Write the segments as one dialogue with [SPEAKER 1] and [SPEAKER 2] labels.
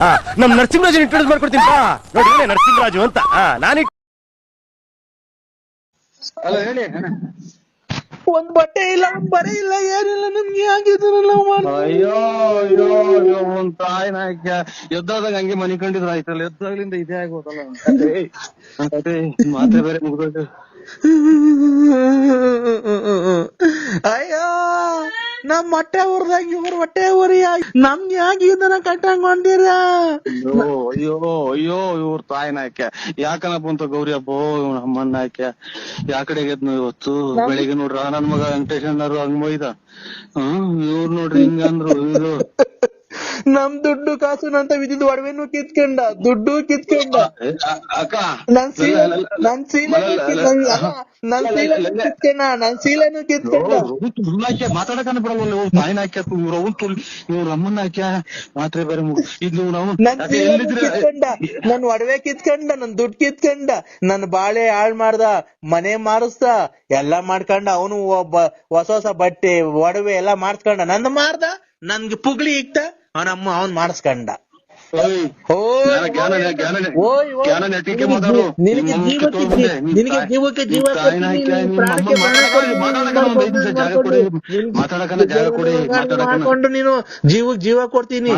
[SPEAKER 1] ಆ, ನಮ್ ನರಸಿಂಹರಾಜನ್ ಇಂಟ್ರೊಡ್ಯೂಸ್ ಮಾಡ್ಕೊಡ್ತೀನಿ ಬಾ. ನೋಡಿ ನರಸಿಂಹರಾಜು ಅಂತ. ನಾನು
[SPEAKER 2] ಅಲ್ಲ ಹೇಳಿ.
[SPEAKER 3] ಒಂದ್ ಬಟ್ಟೆ ಇಲ್ಲ ಬರೀ ಬರೆ ಇಲ್ಲ ಏನಿಲ್ಲ ನಮ್ಗೆ ಆಗಿದ್ರಲ್ಲ
[SPEAKER 2] ಅಯ್ಯೋ ಅಯ್ಯೋ ಅಯ್ಯೋ ಒಂದ್ ತಾಯಿ ನಾಯ್ಕ. ಎದ್ದಾದಾಗ ಹಂಗೆ ಮನಿ ಕಂಡಿದ್ರು ಆಯ್ತಲ್ಲ ಎದ್ದಾಗ್ಲಿಂದ ಇದೇ ಆಗೋದಲ್ಲ ಮಾತೆ ಬೇರೆ ಮುಗ್ದೋಯ್ತು.
[SPEAKER 3] ಅಯ್ಯೋ ನಮ್ ಮೊಟ್ಟೆ ಊರ್ದಾಗ ಇವ್ರ ಹೊಟ್ಟೆ ಊರಿ ನಮ್ ಯಾಕೆ ಇದನ್ನ ಕಟ್ಟಂಗೊಂಡಿರ?
[SPEAKER 2] ಅಯ್ಯೋ ಅಯ್ಯೋ ಇವ್ರ ತಾಯಿನ ಆಕೆ. ಯಾಕನ ಬಂತ ಗೌರಿ ಹಬ್ಬ ನಮ್ಮನ್ನ ಆಕೆ. ಯಾ ಕಡೆ ಗೆದ್ನು ಇವತ್ತು? ಬೆಳಿಗ್ಗೆ ನೋಡ್ರ ನನ್ ಮಗ ವೆಂಕಟೇಶ್ ಅಣ್ಣರು ಹಂಗ್ ಮೊಯ್ದ ಹ್ಮ್ ಇವ್ರು ನೋಡ್ರಿ ಹಿಂಗಂದ್ರು ಇವ್ರು.
[SPEAKER 3] ನಮ್ ದುಡ್ಡು ಕಾಸು ನಂತ ವಿಧಿದ್ ಒಡವೆನು ಕಿತ್ಕೊಂಡ ದುಡ್ಡು ಕಿತ್ಕೊಂಡ. ನನ್ ಸೀಲ ನನ್ ಸೀಲ ನನ್- ಸೀಲ ಕಿತ್ಕೊಂಡ ನನ್ ಸೀಲನು ಕಿತ್ಕೊಂಡ.
[SPEAKER 2] ಮಾತಾಡಕನ ಬಿಡಲ್ಲ ಇವ್ರು. ತಾಯಿನ ಹಾಕ್ಯ. ಇವ್ರ ಅವನ್ ತುಲ್ ಇವ್ರ ಅಮ್ಮನ ಹಾಕ್ಯ. ಮಾತ್ರೆ ಬೇರೆ ಮುಗ್ ನಾವು
[SPEAKER 3] ನನ್
[SPEAKER 2] ಎಲ್ಲಿದ್ರೆ
[SPEAKER 3] ಕಿತ್ಕೊಂಡ. ನನ್ ಒಡವೆ ಕಿತ್ಕೊಂಡ ನನ್ ದುಡ್ಡು ಕಿತ್ಕೊಂಡ. ನನ್ ಬಾಳೆ ಹಾಳ್ ಮಾಡ್ದ ಮನೆ ಮಾರಿಸ್ದ ಎಲ್ಲಾ ಮಾಡ್ಕೊಂಡ. ಅವನು ಒಬ್ಬ ಹೊಸ ಹೊಸ ಬಟ್ಟೆ ಒಡವೆ ಎಲ್ಲಾ ಮಾಡ್ಸ್ಕೊಂಡ ನಂದ್ ಮಾರ್ದ ನನ್ಗೆ ಪುಗ್ಳಿ ಇಕ್ತ ಅವನಮ್ಮ ಅವನ್ ಮಾಡಿಸ್ಕೊಂಡ. ನಿನಗೆ ಜೀವಕ್ಕೆ ನಿನಗೆ ಜೀವಕ್ಕೆ ಜೀವ ನಿನ್ ಮಾಡ್ಕೊಂಡು ಜೀವಕ್ ಜೀವ ಕೊಡ್ತೀನಿ.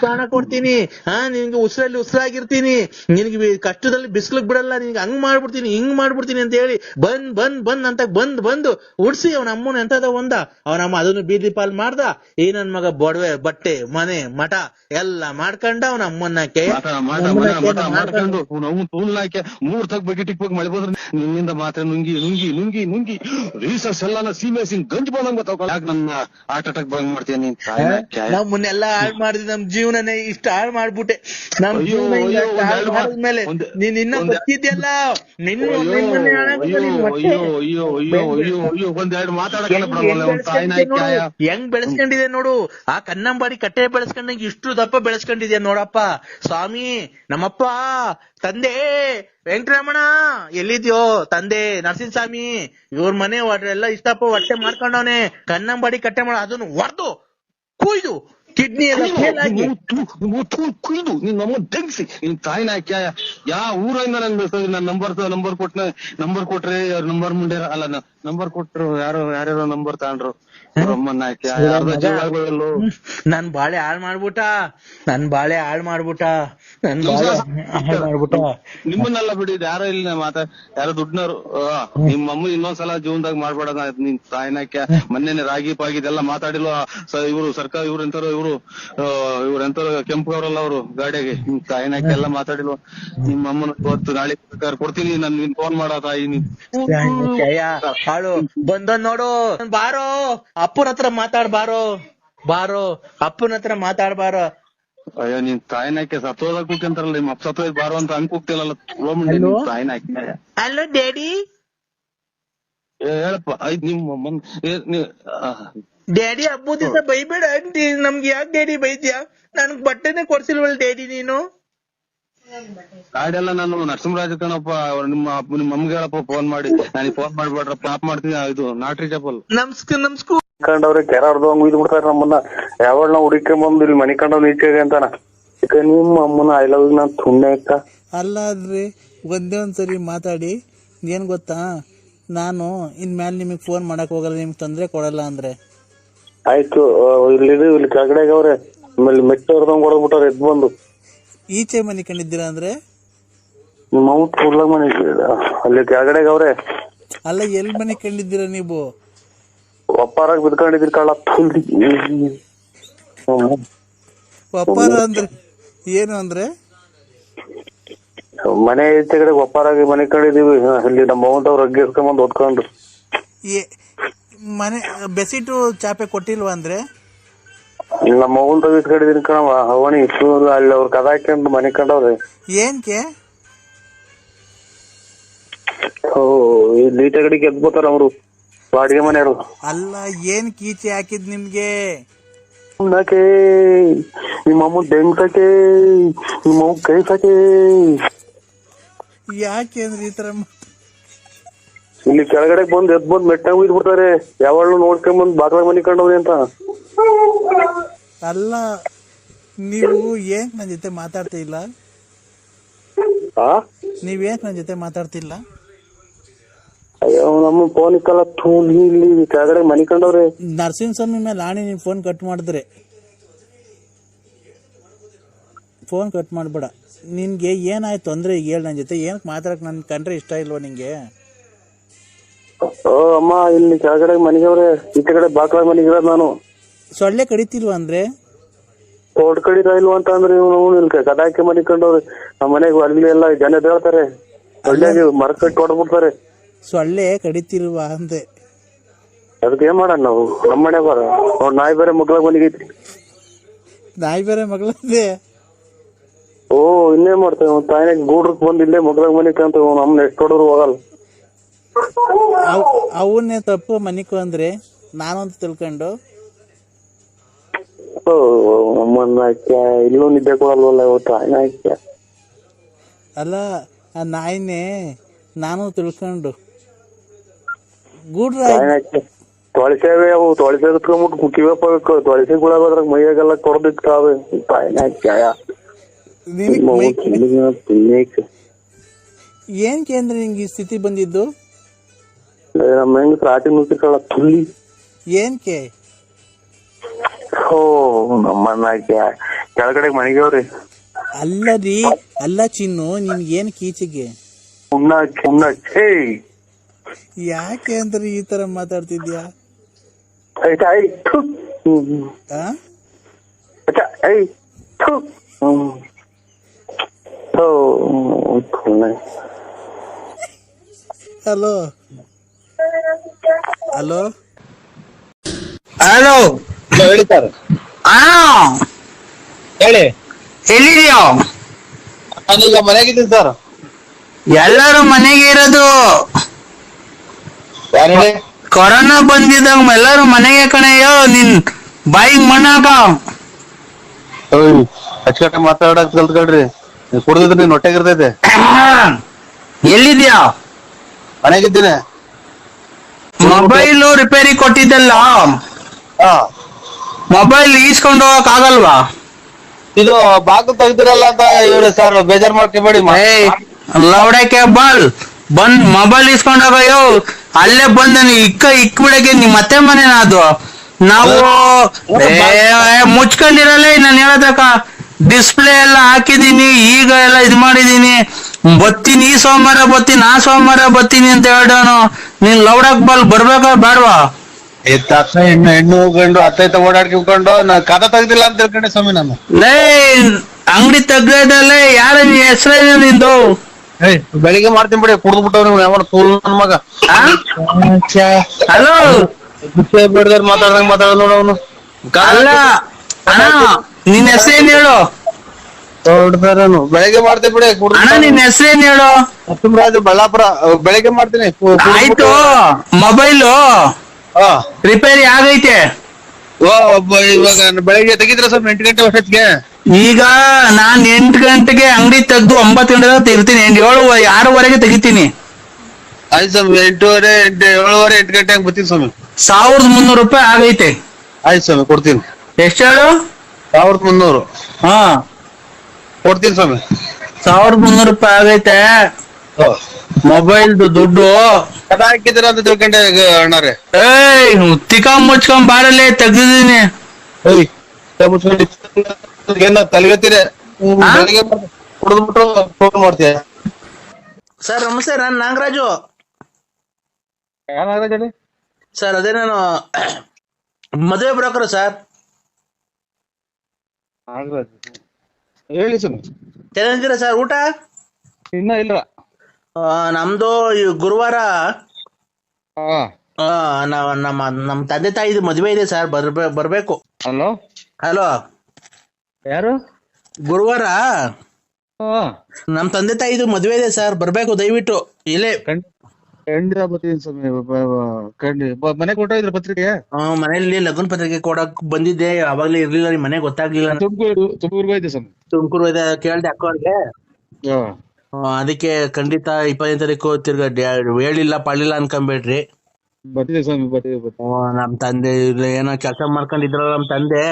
[SPEAKER 3] ಪ್ರಾಣ ಕೊಡ್ತೀನಿ ಹಾ ನಿನ್ಗೆ ಉಸಿರಲ್ಲಿ ಉಸಿರಾಗಿರ್ತೀನಿ ನಿನ್ಗೆ ಕಷ್ಟದಲ್ಲಿ ಬಿಸಿಲಕ್ ಬಿಡಲ್ಲ ನಿನ್ಗೆ ಹಂಗ್ ಮಾಡ್ಬಿಡ್ತೀನಿ ಹಿಂಗ್ ಮಾಡ್ಬಿಡ್ತೀನಿ ಅಂತ ಹೇಳಿ ಬಂದ್ ಬಂದ್ ಬಂದ್ ಅಂತ ಬಂದ್ ಬಂದು ಉಡ್ಸಿ ಅವನ ಅಮ್ಮನ ಎಂತದ ಒಂದ. ಅವನಮ್ಮ ಅದನ್ನು ಬೀದಿ ಪಾಲ್ ಮಾಡ್ದ ಈ ನನ್ ಮಗ ಬೊಡವೆ ಬಟ್ಟೆ ಮನೆ ಮಠ ಎಲ್ಲ ಮಾಡ್ಕೊಂಡ ಅವನ ಅಮ್ಮನ್ನ ಕೈ
[SPEAKER 2] ಮಾತಾಡ ಮಾಡ ಮನ ಮಠ ಮಾಡ್ಕೊಂಡು ನಾವು ತೂಲ್ ಹಾಕ್ಯ ಮೂರ್ ತಗ್ ಬಗೆಟ್ ಇಕ್ಬೇಕು ಮಳೆ ಬಂದ್ರೆ ನಿನ್ನಿಂದ ಮಾತ್ರ ನುಂಗಿ ನುಂಗಿ ನುಂಗಿ ನುಂಗಿ ರೀಸರ್ಸ್ ಎಲ್ಲಾನ ಸೀಮೆ ಸಿಂಗ್ ಗಂಜ್ ಬಂದಂಗ ಗೊತ್ತಾವ ಯಾಕೆ ನನ್ನ ಆಟ ಅಟ್ಯಾಕ್ ಬಂದ್ ಮಾಡ್ತೀಯ ನೀನ್ ಹಾಕ್ಯ.
[SPEAKER 3] ನಮ್ಮನ್ನೆಲ್ಲ ಹಾಳ್ ಮಾಡಿದ್ ನಮ್ ಜೀವನನೇ ಇಷ್ಟ ಹಾಳ್ ಮಾಡ್ಬಿಟ್ಟೆ. ನಮ್
[SPEAKER 2] ಒಂದ್-
[SPEAKER 3] ನೀನ್ ಇನ್ನ ಬದುಕಿದ್ಯಲ್ಲ ನಿನ್ನ
[SPEAKER 2] ಅಯ್ಯೋ ಅಯ್ಯೋ ಅಯ್ಯೋ ಅಯ್ಯೋ ಒಂದೆರಡು ಮಾತಾಡಕಲ್ಲ
[SPEAKER 3] ಹೆಂಗ್
[SPEAKER 2] ಒಂದ್ ಹಾಕ್ಯ
[SPEAKER 3] ನೋಡು, ಹೆಂಗ್ ಬೆಳೆಸ್ಕೊಂಡಿದೆ ನೋಡು? ಆ ಕನ್ನಂಬಾಡಿ ಕಟ್ಟೆ ಬೆಳೆಸ್ಕೊಂಡಂಗೆ ಇಷ್ಟು ದಪ್ಪ ಬೆಳೆಸ್ಕೊಂಡಿದ್ಯಾ ನೋಡಪ್ಪ ಸ್ವಾಮಿ ನಮ್ಮಪ್ಪ ತಂದೆ ವೆಂಕಟರಮಣ ಎಲ್ಲಿದ್ಯೋ ತಂದೆ ನರಸಿಂಹಸ್ವಾಮಿ ಇವ್ರ ಮನೆ ಎಲ್ಲ ಇಷ್ಟಪ್ಪ ಹೊಟ್ಟೆ ಮಾಡ್ಕೊಂಡವನೆ ಕಣ್ಣಂಬಾಡಿ ಕಟ್ಟೆ ಮಾಡ ಅದನ್ನು ಹೊಡೆದು ಕುಯ್ದು ಕಿಡ್ನಿ
[SPEAKER 2] ಕುಯ್ದು ನೀನ್ ನಮ್ಮ ತೆಗ್ಸಿ ನಿನ್ ತಾಯಿನ ಯಾ ಊರಿಂದ ನನ್ ನನ್ ನಂಬರ್ ನಂಬರ್ ಕೊಟ್ಟ ನಂಬರ್ ಕೊಟ್ರೆ ಅವ್ರ ನಂಬರ್ ಮುಂಡೆ ಅಲ್ಲ ನಂಬರ್ ಕೊಟ್ರು ಯಾರೋ ಯಾರ್ಯಾರೋ ನಂಬರ್ ತಗೊಂಡ್ರು.
[SPEAKER 3] ನನ್ ಬಾಳೆ ಹಾಳ್ ಮಾಡ್ಬಿಟ್ಟ. ನನ್ ಬಾಳೆ ಹಾಳ್ ಮಾಡ್ಬಿಟ್ಟ. ನನ್ ಬಾಳೆ ಹಾಳ್ ಮಾಡ್ಬಿಟ್ಟ.
[SPEAKER 2] ನಿಮ್ಮನ್ನೆಲ್ಲ ಬಿಡಿ ಯಾರೋ ಇಲ್ಲ ಮಾತಾ. ಯಾರೋ ದುಡ್ನವ್ರು. ನಿಮ್ ಅಮ್ಮ ಇನ್ನೊಂದ್ಸಲ ಜೀವನದಾಗ ಮಾಡ್ಬೇಡ ನಿನ್ ತಾಯಿನಾಕ್ಯ ಮೊನ್ನೆ ರಾಗಿ ಪಾಗಿ ಇದೆಲ್ಲ ಮಾತಾಡಿಲ್ವ? ಇವ್ರು ಸರ್ಕಾರ ಇವ್ರ ಎಂತಾರೋ ಇವ್ರು ಇವ್ರ ಎಂತಾರೋ ಕೆಂಪು ಅವರಲ್ಲ ಅವರು ಗಾಡಿಗೆ ನಿಮ್ ತಾಯಿನಾಕ್ಯ ಎಲ್ಲ ಮಾತಾಡಿಲ್ವ? ನಿಮ್ಮ ಅಮ್ಮನ ಇವತ್ತು ನಾಳೆ ಸರ್ಕಾರ ಕೊಡ್ತೀನಿ ನನ್ ನಿನ್ ಫೋನ್ ಮಾಡ ತಾಯಿ ನೀನ್.
[SPEAKER 3] ಹಾಳು. ಬಂದನ್ ನೋಡು. ಬಾರೋ. ಅಪ್ಪನ ಹತ್ರ ಮಾತಾಡ್ಬಾರೋ? ಬಾರೋ? ಬಾರೋ ಅಪ್ಪನ ಹತ್ರ ಮಾತಾಡ್ಬಾರೋ?
[SPEAKER 2] ಅಯ್ಯೋ ನಿನ್ ತಾಯಿನಾಕ್ಯ ಸತ್ತೋದಾಗ ಕೂಕಂತಾರಲ್ಲ ನಿಮ್ಮ ಅಪ್ಪ ಸತ್ತೋಯ್ತು ಬಾರೋ ಅಂತ ಹಂಗ್ ಕೂಗ್ತಿಲ್ಲ ನಿನ್
[SPEAKER 3] Hello? ಅಲ್ಲೋ ಡ್ಯಾಡಿ
[SPEAKER 2] ಹೇಳಪ್ಪ ಆಯ್ತು ನಿಮ್ಮ
[SPEAKER 3] ಡ್ಯಾಡಿ ಹಬ್ಬದ ದಿವಸ ಬೈಬೇಡ ಆಂಟಿ ನಮ್ಗೆ ಯಾಕೆ ಡ್ಯಾಡಿ ಬೈದ್ಯಾ? ನನ್ಗ್ ಬಟ್ಟೆನೆ ಕೊಡ್ಸಿಲ್ವಲ್ ಡ್ಯಾಡಿ ನೀನು?
[SPEAKER 2] ಗಾಡಿಯೆಲ್ಲ ನಾನು ನರಸಿಂಹರಾಜ ಕಣಪ್ಪ ಅವ್ರು ನಿಮ್ಮ ನಿಮ್ಮ ಮಮ್ಮಿಗೆ ಹೇಳಪ್ಪ ಫೋನ್ ಮಾಡಿ. ನನಗೆ ಫೋನ್ ಮಾಡ್ಬೇಡ್ರಪ್ಪ ಆಪ್ ಮಾಡ್ತೀನಿ ಇದು ನಾಟ್ರಿ ಚಪ್ಪಲ್
[SPEAKER 3] ನಮ್ಸ್ಕ ನಮ್ ಸ್ಕೂಲ್
[SPEAKER 4] ಕಂಡವ್ರೆ ಕೆರ ಹಂಗ್ ಇದ್ ಬಿಡ್ತಾರ ನಮ್ಮನ್ನ. ಯಾವಾಗ ನಾವು ಹುಡುಕೊಂಡ್ ಬಂದ್ ಇಲ್ಲಿ ಮನಿ ಕಂಡವ್ ಅಂತಾನ. ಈಗ ನಿಮ್ಮ ಅಮ್ಮನ ಐ ಲವ್ ನಾನ್ ಸುಮ್ನೆ ಅಕ್ಕ.
[SPEAKER 5] ಅಲ್ಲ ಅದ್ರಿ ಒಂದೇ ಒಂದ್ಸರಿ ಮಾತಾಡಿ. ಏನ್ ಗೊತ್ತಾ? ನಾನು ಇನ್ ಇನ್ಮೇಲೆ ನಿಮಗ್ ಫೋನ್ ಮಾಡಕ್ ಹೋಗಲ್ಲ ನಿಮ್ಗೆ ತೊಂದ್ರೆ ಕೊಡಲ್ಲ ಅಂದ್ರೆ.
[SPEAKER 4] ಆಯ್ತು ಆ, ಇಲ್ಲಿ ಇಲ್ಲಿ ಕೆಳಗಡೆ ಅವ್ರೆ. ಆಮೇಲೆ ಮೆಟ್ಟ ಹೊಡೆದ್ಬಿಟ್ಟವ್ರೆ ಎದ್ ಬಂದು.
[SPEAKER 5] ಈಚೆ ಮನಿ ಕಂಡಿದ್ದೀರಾ ಅಂದ್ರೆ?
[SPEAKER 4] ನಿಮ್ಮ ಅಮ್ಮ ಕೂಡ್ಲಾಗ ಮನೆ ಅಲ್ಲಿ ಕೆಳಗಡೆ ಅವ್ರೆ.
[SPEAKER 5] ಅಲ್ಲ ಎಲ್ ಮನಿ ಕಂಡಿದ್ದೀರಾ ನೀವು?
[SPEAKER 4] ಒಪ್ಪಾರಾಗ ಬಿದ್ಕೊಂಡಿದ್ರಿ ಕಳ್ಳ
[SPEAKER 5] ಒಪ್ಪಾರ ಅಂದ್ರೆ ಏನು ಅಂದ್ರೆ?
[SPEAKER 4] ಮನೆ ಈಚೆ ಕಡೆ ಒಪ್ಪಾರಾಗಿ ಮನೆ ಕಂಡಿದೀವಿ ಇಲ್ಲಿ ನಮ್ಮ ಅವ್ವಂತವ್ರು ಅಗ್ಗಿ ಇಸ್ಕೊಂಬಂದು
[SPEAKER 5] ಏ- ಮನೆ ಬೆಸಿಟು ಚಾಪೆ ಕೊಟ್ಟಿಲ್ವಾ ಅಂದ್ರೆ?
[SPEAKER 4] ನಮ್ಮ ತಗ ಇಸ್ಕೊಂಡಿದೀನಿ ಕಣವ ಅವಣಿ ಇಷ್ಟು ಅಲ್ಲಿ ಅವ್ರ ಕದ ಹಾಕೊಂಡು ಮನೆ ಕಂಡವ್ರೆ
[SPEAKER 5] ಏನ್ಕೆ?
[SPEAKER 4] ಓ ಇಲ್ಲಿ ಈಚೆ ಗೆದ್ಬೋತಾರ ಅವರು. ಬಾಡಿಗೆ ಮನೆಯವರು
[SPEAKER 5] ಅಲ್ಲ ಏನ್ ಕೀಚೆ ಹಾಕಿದ್ ನಿಮ್ಗೆ?
[SPEAKER 4] ಉಣ್ಣಕ್ಕೆ ನಿಮ್ಮ ಅಮ್ಮ ಡೆಂಗ್ಸಕ್ಕೆ ನಿಮ್ಮ ಅಮ್ಮ ಕೈಸಕ್ಕೆ
[SPEAKER 5] ಯಾಕೆ ಅಂದ್ರೆ ಈ ತರ
[SPEAKER 4] ಇಲ್ಲಿ ಕೆಳಗಡೆ ಬಂದು ಎದ್ ಬಂದು ಮೆಟ್ಟಾಗ ಉಯ್ದ್ ಬಿಡ್ತಾರೆ. ಯಾವಾಗ್ಲೂ ನೋಡ್ಕೊಂಡ್ ಬಂದು ಬಾಗ್ಲ ಮನೆ ಕಂಡವ್ರಿ ಅಂತ.
[SPEAKER 5] ಅಲ್ಲ
[SPEAKER 3] ನೀವು ಏನ್ ನನ್ನ ಜೊತೆ ಮಾತಾಡ್ತಿಲ್ಲ?
[SPEAKER 4] ಆ?
[SPEAKER 3] ನೀವ್ ಏನ್ ನನ್ನ ಜೊತೆ ಮಾತಾಡ್ತಿಲ್ಲ?
[SPEAKER 4] ಅಯ್ಯೋ ನಮ್ಮ ಫೋನ್ ಇಕ್ಕಲ್ಲ ಥೂ ಇಲ್ಲಿ ಕೆಳಗಡೆ ಮನಿ ಕಂಡವ್ರೆ
[SPEAKER 3] ನರಸಿಂಹಸ್ವಾಮಿ ಮೇಲೆ ಆಣಿ ನಿಮ್ ಫೋನ್ ಕಟ್ ಮಾಡಿದ್ರೆ. ಫೋನ್ ಕಟ್ ಮಾಡ್ಬೇಡ. ನಿನ್ಗೆ ಏನಾಯ್ತು ಅಂದ್ರೆ ಈಗ ಹೇಳಿ ನನ್ನ ಜೊತೆ. ಏನಕ್ಕೆ ಮಾತಾಡಕ್ ನನ್ ಕಂಡ್ರೆ ಇಷ್ಟ ಇಲ್ವಾ ನಿಂಗೆ?
[SPEAKER 4] ಓ ಅಮ್ಮ ಇಲ್ಲಿ ಕೆಳಗಡೆ ಮನಿಗವ್ರೆ. ಈ ಕಡೆ ಬಾಕಲ ಮನಿಗಿರೋದ್ ನಾನು.
[SPEAKER 3] ಸೊಳ್ಳೆ ಕಡಿತಿಲ್ವ ಅಂದ್ರೆ?
[SPEAKER 4] ಕೋಡ್ ಕಡಿತಾ ಇಲ್ವಾ ಅಂತ ಅಂದ್ರೆ ಇವ್ನು ಅವ್ನು ಇಲ್ಲಿ ಕದಾಕಿ ಮನಿಕೊಂಡವ್ರೆ. ನಮ್ಮ ಮನೆಗೆ ಅಲ್ಲಿ ಎಲ್ಲ ಜನ ಹೇಳ್ತಾರೆ ಒಳ್ಳೆ ಮರ ಕಟ್ಟಿ ಹೊಡ್ಬಿಡ್ತಾರೆ
[SPEAKER 3] ಸೊಳ್ಳೆ ಕಡಿತಿರುವ ಅಂದೆ.
[SPEAKER 4] ಅದಕ್ಕೆ ಏನ್ ಮಾಡೋಣ ನಾವು? ನಮ್ಮ ಮನೆ ಬರ. ನೋಡ್ ನಾಯಿ ಬೇರೆ ಮಗ್ಳಾಗ ಬಂದಿಗೈತಿ
[SPEAKER 3] ನಾಯಿ ಬೇರೆ ಮಗಳಂದೆ?
[SPEAKER 4] ಓ ಇನ್ನೇ ಮಾಡ್ತೇವೆ. ಅವ್ನ ತಾಯಿನ ಗೂಡ್ರಕ್ ಬಂದ್ ಇಲ್ಲೇ ಮಗ್ಳಾಗ ಮನಿ ಅಂತ ನಮ್ನ ಎಷ್ಟು ಹೊಡೆದ್ರು ಹೋಗಲ್ಲ.
[SPEAKER 3] ಅವ್ ಅವನ್ನೇ ತಪ್ಪು ಮನಿಕು ಅಂದ್ರೆ ನಾನು ಅಂತ ತಿಳ್ಕೊಂಡು.
[SPEAKER 4] ಓ ಅಮ್ಮನ್ನ ಹಾಕ್ಯ ಇಲ್ಲೂ ನಿದ್ದೆ ಕೊಡಲ್ವಲ್ಲ ಇವತ್ತು ತಾಯಿನ ಹಾಕ್ಯ
[SPEAKER 3] ಅಲ್ಲ ಆ ನಾಯಿನೇ ನಾನು ತಿಳ್ಕೊಂಡು. ಗೂಡ್ರ
[SPEAKER 4] ತಾಯಿನ ಹಾಕ್ಯ ತೊಳಸೇವೆ ಅವು ತೊಳಸೆ ಎತ್ಕೊಂಡ್ಬಿಟ್ಟು ಕಿವೆ ಪಬೇಕು ತೊಳಸೆ ಗುಳಾಗೋದ್ರಾಗ ಮೈಯಾಗೆಲ್ಲ ಕೊಡ್ದಿಕ್ಕಾವೆ
[SPEAKER 3] ಏನ್ಕೆ ಅಂದ್ರೆ ನಿಂಗೆ ಈ ಸ್ಥಿತಿ ಬಂದಿದ್ದು?
[SPEAKER 4] ನಮ್ಮ ಹೆಂಗ್ ರಾಟಿ ನುಗ್ಗಿಕೊಳ್ಳ ತುಲ್ಲಿ.
[SPEAKER 3] ಏನ್ಕೆ
[SPEAKER 4] ಓ ನಮ್ಮನ್ನ ಕೆಳಗಡೆ ಮನೆಗವ್ರಿ
[SPEAKER 3] ಅಲ್ಲ ರೀ ಅಲ್ಲ ಚಿನ್ನು ನಿನ್ಗೆ ಏನ್ ಕೀಚೆಗೆ?
[SPEAKER 4] ಉಣ್ಣ ಉಣ್ಣ ಛೇ.
[SPEAKER 3] ಯಾಕೆ ಅಂದ್ರೆ ಈ ತರ ಮಾತಾಡ್ತಿದ್ಯಾ? ಹಲೋ? ಹಲೋ?
[SPEAKER 6] ಹಲೋ?
[SPEAKER 7] ಹೇಳಿ ಸರ್. ಹೇಳಿ.
[SPEAKER 6] ಎಲ್ಲಿದ್ಯೋ
[SPEAKER 7] ನಾನೀಗ ಮನೆಗಿದ್ದೀನಿ ಸರ್.
[SPEAKER 6] ಎಲ್ಲರೂ ಮನೆಗೆ ಇರೋದು. ಕೊರೋನಾ ಬಂದಿದ್ದಂಗ ಎಲ್ಲಾರು ಮನೆಗೆ ಕಣಯ್ಯೋ ನಿನ್ ಬಾಯಿಗೆ ಮಣ್ಣಾಕ
[SPEAKER 7] ಅಚ್ಚುಕಟ್ಟ ಮಾತಾಡಕ್ ಕಲ್ತ್ಕೊಳ್ರಿ. ಕುಡ್ದಿದ್ರೆ ನೀನ್ ಹೊಟ್ಟೆಗೆ ಇರ್ತೈತೆ.
[SPEAKER 6] ಎಲ್ಲಿದ್ಯಾ?
[SPEAKER 7] ಮನೆಗಿದ್ದೀನಿ.
[SPEAKER 6] ಮೊಬೈಲ್ ರಿಪೇರಿ ಕೊಟ್ಟಿದ್ದಲ್ಲ?
[SPEAKER 7] ಹಾ.
[SPEAKER 6] ಮೊಬೈಲ್ ಈಸ್ಕೊಂಡು ಹೋಗಕ್ ಆಗಲ್ವಾ?
[SPEAKER 7] ಇದು ಬಾಕು ತೆಗ್ದಿರಲ್ಲ ಅಂತ ಇವ್ರು ಸರ್ ಬೇಜಾರ್ ಮಾಡ್ಕೊಬೇಡಿ
[SPEAKER 6] ಏಯ್ ಲೌಡೆ ಕೇಬಲ್ ಬಂದ್ ಮೊಬೈಲ್ ಇಸ್ಕೊಂಡ್ ಹೋಗಯ್ಯೋ ಅಲ್ಲೇ ಬಂದ ಇಕ್ಕ ಇಕ್ ಬಿಡಕ್ಕೆ ನಿಮ್ ಅತ್ತೆ ಮನೆನ ಅದು ನಾವು ಮುಚ್ಕೊಂಡಿರಲ್ಲ ನಾನು ಹೇಳದಕ್ಕ. ಡಿಸ್ಪ್ಲೇ ಎಲ್ಲ ಹಾಕಿದೀನಿ ಈಗ ಎಲ್ಲ ಇದ್ ಮಾಡಿದೀನಿ ಬತ್ತೀನಿ ಈ ಸೋಮವಾರ ಬತ್ತೀನಿ ಆ ಸೋಮವಾರ ಬತ್ತೀನಿ ಅಂತ ಹೇಳೋನು ನೀನ್ ಲೌಡಕ್ ಬಲ್ ಬರ್ಬೇಕಾ ಬೇಡವಾ?
[SPEAKER 7] ಅತ್ತ ಹೆಣ್ಣು ಹೆಣ್ಣು ಗಂಡು ಅತ್ತೈತ ಓಡಾಡ್ಕೊಂಡು ನಾ ಕದ ತೆಗ್ದಿಲ್ಲ ಅಂತ ತಿಳ್ಕೊಂಡೆ ಸ್ವಾಮಿ ನಾನು.
[SPEAKER 6] ಲೇ ಅಂಗಡಿ ತೆಗ್ದಲ್ಲೇ ಯಾರ ಹೆಸರೇನು ನಿಂದು?
[SPEAKER 7] ಏಯ್ ಬೆಳಿಗ್ಗೆ ಮಾಡ್ತೀನಿ ಬಿಡಿ ಕುಡ್ದು ಬಿಟ್ಟವ್ರಿ ಯಾವ ತೂಲ್ ನನ್ ಮಗ.
[SPEAKER 6] ಹಲೋ
[SPEAKER 7] ಬೇಡದಾರ ಮಾತಾಡ್ದಂಗ ಮಾತಾಡೋದು ನೋಡ ಅವನು.
[SPEAKER 6] ಅಲ್ಲ ಅಣ್ಣ ನಿನ್ ಹೆಸರೇನ್ ಹೇಳು?
[SPEAKER 7] ದೊಡ್ಡದಾರನು ಬೆಳಿಗ್ಗೆ ಮಾಡ್ತೀನಿ ಬಿಡಿ ಕುಡ್ದು
[SPEAKER 6] ಅಣ್ಣ ನಿನ್ ಹೆಸರೇನ್ ಹೇಳು?
[SPEAKER 7] ನರಸಿಂಹರಾಜು ಬಳ್ಳಾಪುರ ಬೆಳಿಗ್ಗೆ ಮಾಡ್ತೀನಿ. ಕು- ಕುಡ್ದು
[SPEAKER 6] ಆಯ್ತು ಮೊಬೈಲು
[SPEAKER 7] ಹಾ.
[SPEAKER 6] ರಿಪೇರಿ ಆಗೈತೆ.
[SPEAKER 7] ಓ ಒಬ್ಬ ಇವಾಗ ಬೆಳಿಗ್ಗೆ ತೆಗಿದ್ರ ಸ್ವಲ್ಪ ಎಂಟು ಗಂಟೆ ವರ್ಷಕ್ಕೆ
[SPEAKER 6] ಈಗ ನಾನ್ ಎಂಟು ಗಂಟೆಗೆ ಅಂಗಡಿ ತೆಗ್ದು ಒಂಬತ್ತು ಗಂಟೆ ತೆಗಿತೀನಿ. ಏಳು ಆರೂವರೆಗೆ ತೆಗಿತೀನಿ.
[SPEAKER 7] ಆಯ್ತು ಸ್ವಾಮಿ ಎಂಟೂವರೆ ಎಂಟು ಏಳುವರೆ ಎಂಟು ಗಂಟೆ ಹಂಗ್ ಬರ್ತೀನಿ ಸ್ವಾಮಿ.
[SPEAKER 6] ಸಾವಿರದ ಮುನ್ನೂರು ರೂಪಾಯಿ ಆಗೈತೆ.
[SPEAKER 7] ಆಯ್ತು ಸ್ವಾಮಿ ಕೊಡ್ತೀನಿ.
[SPEAKER 6] ಎಷ್ಟು ಹೇಳು?
[SPEAKER 7] ಸಾವಿರದ ಮುನ್ನೂರು.
[SPEAKER 6] ಹಾ.
[SPEAKER 7] ಕೊಡ್ತೀನಿ ಸ್ವಾಮಿ.
[SPEAKER 6] ಸಾವಿರದ ಮುನ್ನೂರು ರೂಪಾಯಿ ಆಗೈತೆ. ಮೊಬೈಲ್ದು ದುಡ್ಡು.
[SPEAKER 7] ಕದ ಹಾಕಿದ್ದೀರ ಅಂತ ತಿಳ್ಕೊಂಡೆ ಅಣ್ಣಾರೆ
[SPEAKER 6] ಏಯ್ ತಿಕ್ಕ ಮುಚ್ಕೊಂಡ್ ಬಾರಲ್ಲೇ ತೆಗ್ದಿದ್ದೀನಿ.
[SPEAKER 7] ಏಯ್ ಮುಚ್ಕೊಂಡು ಏನ ತಲೆಗತ್ತೀರ
[SPEAKER 6] ಆ?
[SPEAKER 7] ಬೆಳಿಗ್ಗೆ ಕುಡಿದ್ಬಿಟ್ಟು ಫೋನ್ ಮಾಡ್ತೀಯ?
[SPEAKER 6] ಸರ್ ನಮಸ್ತೆ ನಾನು ನಾಗರಾಜು. ಸರ್ ಅದೇ ನಾನು ಮದುವೆ ಬ್ರೋಕರ್ ಸರ್.
[SPEAKER 7] ಹೇಳಿ
[SPEAKER 6] ಚೆನ್ನಾಗಿದ್ದೀರಾ ಸರ್? ಊಟ?
[SPEAKER 7] ಇನ್ನ ಇಲ್ಲ.
[SPEAKER 6] ಆ, ನಮ್ದು ಈ ಗುರುವಾರ
[SPEAKER 7] ಹಾ.
[SPEAKER 6] ಆ, ನಾವ್ ನಮ್ಮ ನಮ್ಮ ತಂದೆ ತಾಯಿದು ಮದುವೆ ಇದೆ ಸರ್. ಬರಬೇಕು ಬರ್ಬೇಕು.
[SPEAKER 7] ಹಲೋ?
[SPEAKER 6] ಹಲೋ?
[SPEAKER 7] ಯಾರು?
[SPEAKER 6] ಗುರುವಾರ? ನಮ್ ತಂದೆ ತಾಯಿದು ಮದುವೆ ಇದೆ ಸರ್ ಬರ್ಬೇಕು ದಯವಿಟ್ಟು. ಇಲ್ಲೇ.
[SPEAKER 7] ಖಂಡಿತ ಬರ್ತೀನಿ ಸ್ವಾಮಿ ಖಂಡಿ. ಮನೆ ಕೊಟ್ಟಿದ್ರ ಪತ್ರಿಕೆ?
[SPEAKER 6] ಆ, ಮನೆಯಲ್ಲಿ ಲಗ್ನ ಪತ್ರಿಕೆ ಕೊಡಕ್ ಬಂದಿದ್ದೆ ಅವಾಗ್ಲೇ ಇರ್ಲಿಲ್ಲ ನಿಮ್ ಮನೆ ಗೊತ್ತಾಗ್ಲಿಲ್ಲ.
[SPEAKER 7] ತುಮಕೂರು ತುಮಕೂರ್ಗೂ ಐತೆ ಸ್ವಾಮಿ?
[SPEAKER 6] ತುಮಕೂರು ಇದೆ ಕೇಳ್ದೆ ಅಕ್ಕವ್ರಿಗೆ ಆ, ಅದಕ್ಕೆ ಖಂಡಿತ ಇಪ್ಪತ್ತನೇ ತಾರೀಕು ತಿರ್ಗಾ ಡ್ಯಾ- ಹೇಳಿಲ್ಲ ಪಾಳಿಲ್ಲ ಅನ್ಕೊಂಬೇಡ್ರಿ
[SPEAKER 7] ಬರ್ತೀವಿ ಸ್ವಾಮಿ
[SPEAKER 6] ಆ, ನಮ್ ತಂದೆ ಇಲ್ಲ ಏನೋ ಕೆಲಸ ಮಾಡ್ಕೊಂಡಿದ್ರಲ್ಲ ನಮ್ ತಂದೆ.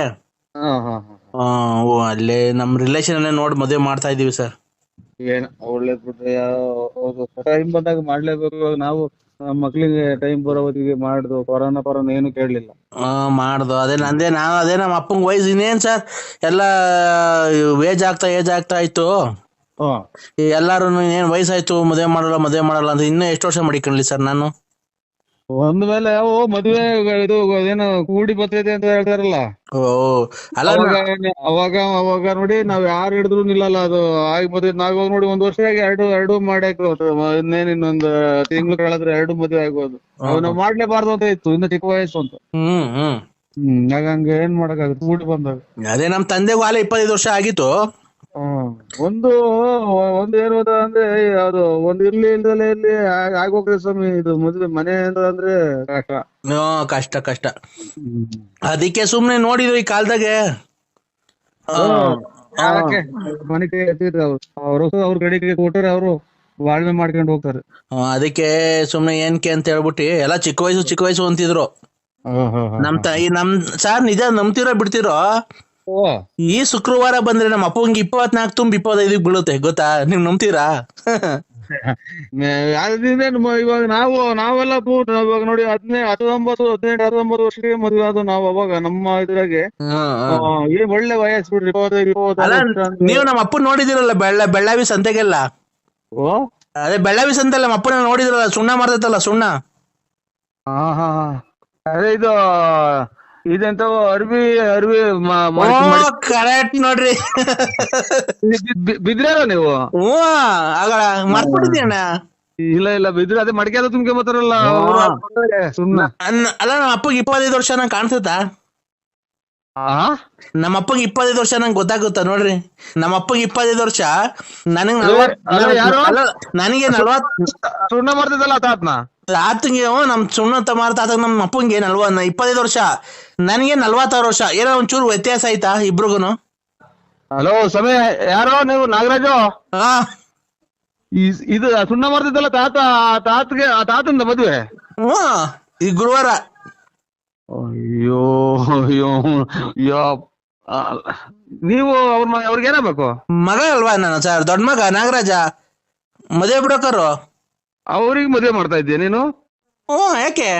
[SPEAKER 7] ಹಾ ಹಾ ಹಾ.
[SPEAKER 3] ಆ, ಓ ಅಲ್ಲೇ ನಮ್ ರಿಲೇಷನ್ ಅಲ್ಲೇ ನೋಡಿ ಮದುವೆ ಮಾಡ್ತಾ ಇದೀವಿ ಸರ್
[SPEAKER 8] ಏನ್ ಒಳ್ಳೇದ್ ಬಿಟ್ರೆ ಟೈಮ್ ಬಂದಾಗ ಮಾಡ್ಲೇಬೇಕು. ಇವಾಗ ನಾವು ನಮ್ಮ ಮಕ್ಳಿಗೆ ಟೈಮ್ ಬರೋ ಹೊತ್ತಿಗೆ ಮಾಡ್ದು. ಕೊರೋನಾ ಪರೋನ ಏನು ಕೇಳಲಿಲ್ಲ.
[SPEAKER 3] ಮಾಡ್ದು. ಅದೇ ನಂದೇ ನಾನು ಅದೇ ನಮ್ಮ ಅಪ್ಪನ ವಯಸ್ಸು ಇನ್ನೇನ್ ಸರ್ ಎಲ್ಲ ಏಜ್ ಆಗ್ತಾ ಏಜ್ ಆಗ್ತಾ ಇತ್ತು ಎಲ್ಲಾರು ಏನ್ ವಯಸ್ಸಾಯ್ತು? ಮದುವೆ ಮಾಡಲ್ಲ ಮದುವೆ ಮಾಡಲ್ಲ ಅಂತ ಇನ್ನೂ ಎಷ್ಟು ವರ್ಷ ಮಡಿಕೊಂಡ್ಲಿ ಸರ್ ನಾನು?
[SPEAKER 8] ಒಂದ್ ಮೇಲೆ ಓ ಮದ್ವೆ ಇದು ಏನು ಕೂಡಿ ಬರ್ತೈತೆ ಅಂತ ಹೇಳ್ತಾರಲ್ಲ.
[SPEAKER 3] ಓ ಅಲ್ಲ
[SPEAKER 8] ಅವಾಗ ಅವಾಗ ಅವಾಗ ನೋಡಿ ನಾವ್ ಯಾರು ಹಿಡಿದ್ರು ನಿಲ್ಲಲ್ಲ ಅದು ಆಗಿ ಮದುವೆ ನಾವ್ ಇವಾಗ ನೋಡಿ ಒಂದ್ ವರ್ಷ ಆಗಿ ಎರಡು ಎರಡು ಮಾಡಾಕ ಇನ್ನೇನ್ ಇನ್ನೊಂದ್ ತಿಂಗ್ಳು ಕಳೆದ್ರೆ ಎರಡು ಮದ್ವೆ ಆಗ್ಬೋದು. ಅವ್ನ ನಾವ್ ಮಾಡ್ಲೇಬಾರ್ದು ಅಂತ ಇತ್ತು. ಇನ್ನು ಚಿಕ್ಕ ವಯಸ್ಸು ಅಂತ.
[SPEAKER 3] ಹ್ಮ್ ಹ್ಮ್.
[SPEAKER 8] ಹ್ಮ್ ಹಂಗ ಏನ್ ಮಾಡಕ್ಕಾಗತ್ತೆ? ಕೂಡಿ ಬಂದಾಗ.
[SPEAKER 3] ಅದೇ ನಮ್ ತಂದೆಗೂ ಆಲೆ ಇಪ್ಪತ್ತೈದು ವರ್ಷ ಆಗಿತ್ತು.
[SPEAKER 8] ಒಂದು ಒಂದು ಏನು ಅಂತ ಅಂದ್ರೆ ಅದು ಒಂದು ಇರ್ಲಿ ಇಲ್ದಲೆ ಇರ್ಲಿ ಆಗ್- ಆಗೋಗ್ತದೆ ಸ್ವಾಮಿ ಇದು ಮದ್ವೆ ಮನೆ ಅಂತ ಅಂದ್ರೆ ಕಷ್ಟ.
[SPEAKER 3] ಕಷ್ಟ ಕಷ್ಟ. ಅದಕ್ಕೆ ಸುಮ್ನೆ ನೋಡಿದ್ರು ಈ ಕಾಲದಾಗೆ.
[SPEAKER 8] ಯಾಕೆ ಮನೆ ಕೈ ಎತ್ತಿದ್ರೆ ಅವ್ರು. ಅವರು ಅವ್ರ ಕಡೆಗೆ ಕೊಟ್ಟರೆ ಅವರು ಬಾಳ್ವೆ ಮಾಡ್ಕೊಂಡು ಹೋಗ್ತಾರೆ.
[SPEAKER 3] ಅದಕ್ಕೆ ಸುಮ್ನೆ ಏನ್ಕೆ ಅಂತ ಹೇಳ್ಬಿಟ್ಟು ಎಲ್ಲ ಚಿಕ್ಕ ವಯಸ್ಸು ಚಿಕ್ಕ ವಯಸ್ಸು ಅಂತಿದ್ರು. ನಮ್ ತಾಯಿ ನಮ್ ಸಾರ್ ನಿಜ ನಂಬ್ತಿರೋ ಬಿಡ್ತಿರೋ? ಈ ಶುಕ್ರವಾರ ಬಂದ್ರೆ ನಮ್ಮ ಅಪ್ಪಂಗೆ ಇಪ್ಪತ್ನಾಲ್ಕು ತುಂಬ ಇಪ್ಪತ್ತೈದು ಬೀಳುತ್ತೆ ಗೊತ್ತಾ? ನೀವ್ ನಂಬ್ತೀರಾ?
[SPEAKER 8] ಇವಾಗ ನಾವು ನಾವೆಲ್ಲ ಇವಾಗ ನೋಡಿ ಹದಿನೈದು ಹತ್ತೊಂಬತ್ತು ಹದಿನೆಂಟು ಹತ್ತೊಂಬತ್ತು ವರ್ಷಕ್ಕೆ ಮದುವೆ ಅದು ನಾವು ಅವಾಗ ನಮ್ಮ ಇದ್ರಾಗೆ. ಏನ್ ಒಳ್ಳೆ ವಯಸ್ಸು ಬಿಡ್ರಿ ಇಪ್ಪತ್ತೈದು
[SPEAKER 3] ನೀವು ನಮ್ಮ ಅಪ್ಪನ್ ನೋಡಿದಿರಲ್ಲ ಬೆಳ್ಳ ಬೆಳ್ಳಾವಿ ಸಂತೆಗೆಲ್ಲ?
[SPEAKER 8] ಓ?
[SPEAKER 3] ಅದೇ ಬೆಳ್ಳಾವಿ ಸಂತೆಲ್ಲ ನಮ್ಮ ಅಪ್ಪನ ನೋಡಿದ್ರಲ್ಲ ಸುಣ್ಣ ಮಾಡ್ತೈತಲ್ಲ ಸುಣ್ಣ?
[SPEAKER 8] ಹಾ ಹಾ ಹಾ. ಅದೇ ಇದು ಇದೆಂತ ಅರ್ವಿ ಅರ್ವಿ
[SPEAKER 3] ಕರೆಕ್ಟ್ ನೋಡ್ರಿ.
[SPEAKER 8] ಬಿದ್ರಾರ ನೀವು?
[SPEAKER 3] ಹ್ಞೂ ಆಗಳ ಅಣ್ಣ
[SPEAKER 8] ಇಲ್ಲ ಇಲ್ಲ ಬಿದ್ರೆ ಅದೇ ಮಡಿಕೆ ಅದು ತುಂಬಿಕೆ ಬರ್ತಾರಲ್ಲ.
[SPEAKER 3] ಅಲ್ಲ ನಮ್ಮ ಅಪ್ಪಗೆ ಇಪ್ಪತ್ತೈದು ವರ್ಷ ನಂಗೆ ಕಾಣಿಸುತ್ತಾ?
[SPEAKER 8] ಆ?
[SPEAKER 3] ನಮ್ಮ ಅಪ್ಪಗೆ ಇಪ್ಪತ್ತೈದು ವರ್ಷ ನಂಗೆ ಗೊತ್ತಾಗುತ್ತ ನೋಡ್ರಿ? ನಮ್ಮ ಅಪ್ಪಗೆ ಇಪ್ಪತ್ತೈದು ವರ್ಷ ನನಗೆ? ನನಗೆ ನಲ್ವತ್
[SPEAKER 8] ಸುಣ್ಣ ಮಾಡ್ತಿದ್ದಲ್ಲ ತಾತ್ನ?
[SPEAKER 3] ಆತಂಗೆ ನಮ್ ಸುಣ್ಣ ತಮಾರ ತಾತ ನಮ್ಮ ಅಪ್ಪಂಗೆ ನಲ್ವ ಇಪ್ಪತ್ತೈದು ವರ್ಷ. ನನಗೆ ನಲ್ವತ್ತಾರು ವರ್ಷ. ಏನೋ ಒಂಚೂರು ವ್ಯತ್ಯಾಸ ಆಯ್ತಾ ಇಬ್ರಿಗೂನು?
[SPEAKER 8] ಹಲೋ ಸಮಯ ಯಾರೋ? ನೀವು ನಾಗರಾಜು?
[SPEAKER 3] ಹಾ.
[SPEAKER 8] ಇದು ಸುಣ್ಣ ಮಾಡ್ತಿದ್ದಲ್ಲ ತಾತ ಆ ತಾತಗೆ ಆ ತಾತಂದ ಮದುವೆ?
[SPEAKER 3] ಹ್ಞೂ ಈ ಗುರುವಾರ.
[SPEAKER 8] ಅಯ್ಯೋ ಅಯ್ಯೋ ಅಯ್ಯೋ ಆ, ನೀವು ಅವ್ರ ಅವ್ರಿಗೆ ಏನಾಗಬೇಕು
[SPEAKER 3] ಮಗ ಅಲ್ವಾ ನಾನು ಸರ್? ದೊಡ್ಡ ಮಗ ನಾಗರಾಜ. ಮದುವೆ ಬಿಡೋಕರು.
[SPEAKER 8] ಅವ್ರಿಗೆ ಮದುವೆ ಮಾಡ್ತಾ ಇದ್ದೀಯ ನೀನು?
[SPEAKER 3] ಹ್ಞೂ ಯಾಕೆ?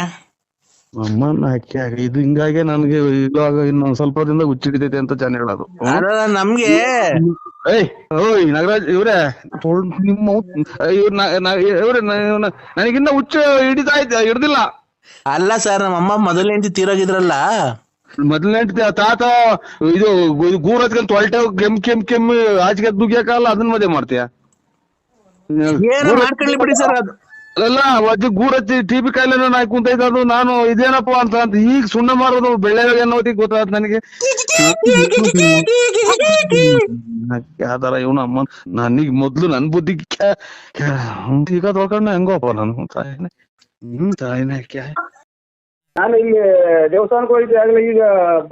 [SPEAKER 8] ಅಮ್ಮನ ಅಕ್ಕಿ ಆಗ ಇದು ಹಿಂಗಾಗಿ ನನ್ಗೆ ಇವಾಗ ಇನ್ನೊಂದ್ ಸ್ವಲ್ಪ ದಿನದಾಗ ಹುಚ್ಚಿಡಿತೈತೆ ಅಂತ ಜನ ಹೇಳೋದು.
[SPEAKER 3] ನಮ್ಗೆ
[SPEAKER 8] ಏಯ್ ಓಯ್ ನಾಗರಾಜ್ ಇವ್ರೆ. ನಿಮ್ಮ ಇವ್ರ ಇವ್ರೆ ನನಗಿನ್ನ ಹುಚ್ಚ ಹಿಡಿತಾ ಇದ್ದ ಹಿಡ್ದಿಲ್ಲ.
[SPEAKER 3] ಅಲ್ಲ ಸರ್ ನಮ್ಮ ಅಮ್ಮ ಮೊದಲನೇ ಹೆಂಡತಿ ತೀರೋಗಿದ್ರಲ್ಲ.
[SPEAKER 8] ಮೊದಲನೇ ತಾತ ಇದು ಗು- ಗೂರ್ ಹತ್ಕೊಂಡ್ ತೊಳ್ಟೆ ಕೆಮ್ ಕೆಮ್ ಕೆಮ್ ಆಚೆಗೆ ದುಗಿಯಕಲ್ಲ ಅದನ್ನ ಮದುವೆ ಮಾಡ್ತೀಯ?
[SPEAKER 3] ಏನೋ ಮಾಡ್ಕೊಳ್ಳಿ ಬಿಡಿ ಸರ್ ಅದು.
[SPEAKER 8] ಅಲ್ಲ ಅಜ್ಜಿ ಗೂರ್ ಹಚ್ಚಿ ಟಿ ಬಿ ಕಾಯಿಲೆ ನಾಯಿ ಕುಂತೈತೆ ಅದು. ನಾನು ಇದೇನಪ್ಪ ಅಂತ ಅಂತ ಈಗ ಸುಣ್ಣ ಮಾರೋದು ಬೆಳ್ಳೆ ಅನ್ನೋದಿಗೆ ಗೊತ್ತಾದ ನನಗೆ. ಯಾವ್ದಾರ ಇವನು ಅಮ್ಮ ನನಗ್ ಮೊದ್ಲು ನನ್ ಬುದ್ಧಿ ಈಗ ತೊಳ್ಕೊಂಡ ಹೆಂಗೋಪ್ಪ ನಾನು. ತಾಯಿನ. ಹ್ಮ್ ತಾಯಿನ
[SPEAKER 9] ನಾನು ಇಲ್ಲಿ ದೇವಸ್ಥಾನಕ್ಕೆ ಹೋಗಿದ್ದೆ ಆಗಲೇ ಈಗ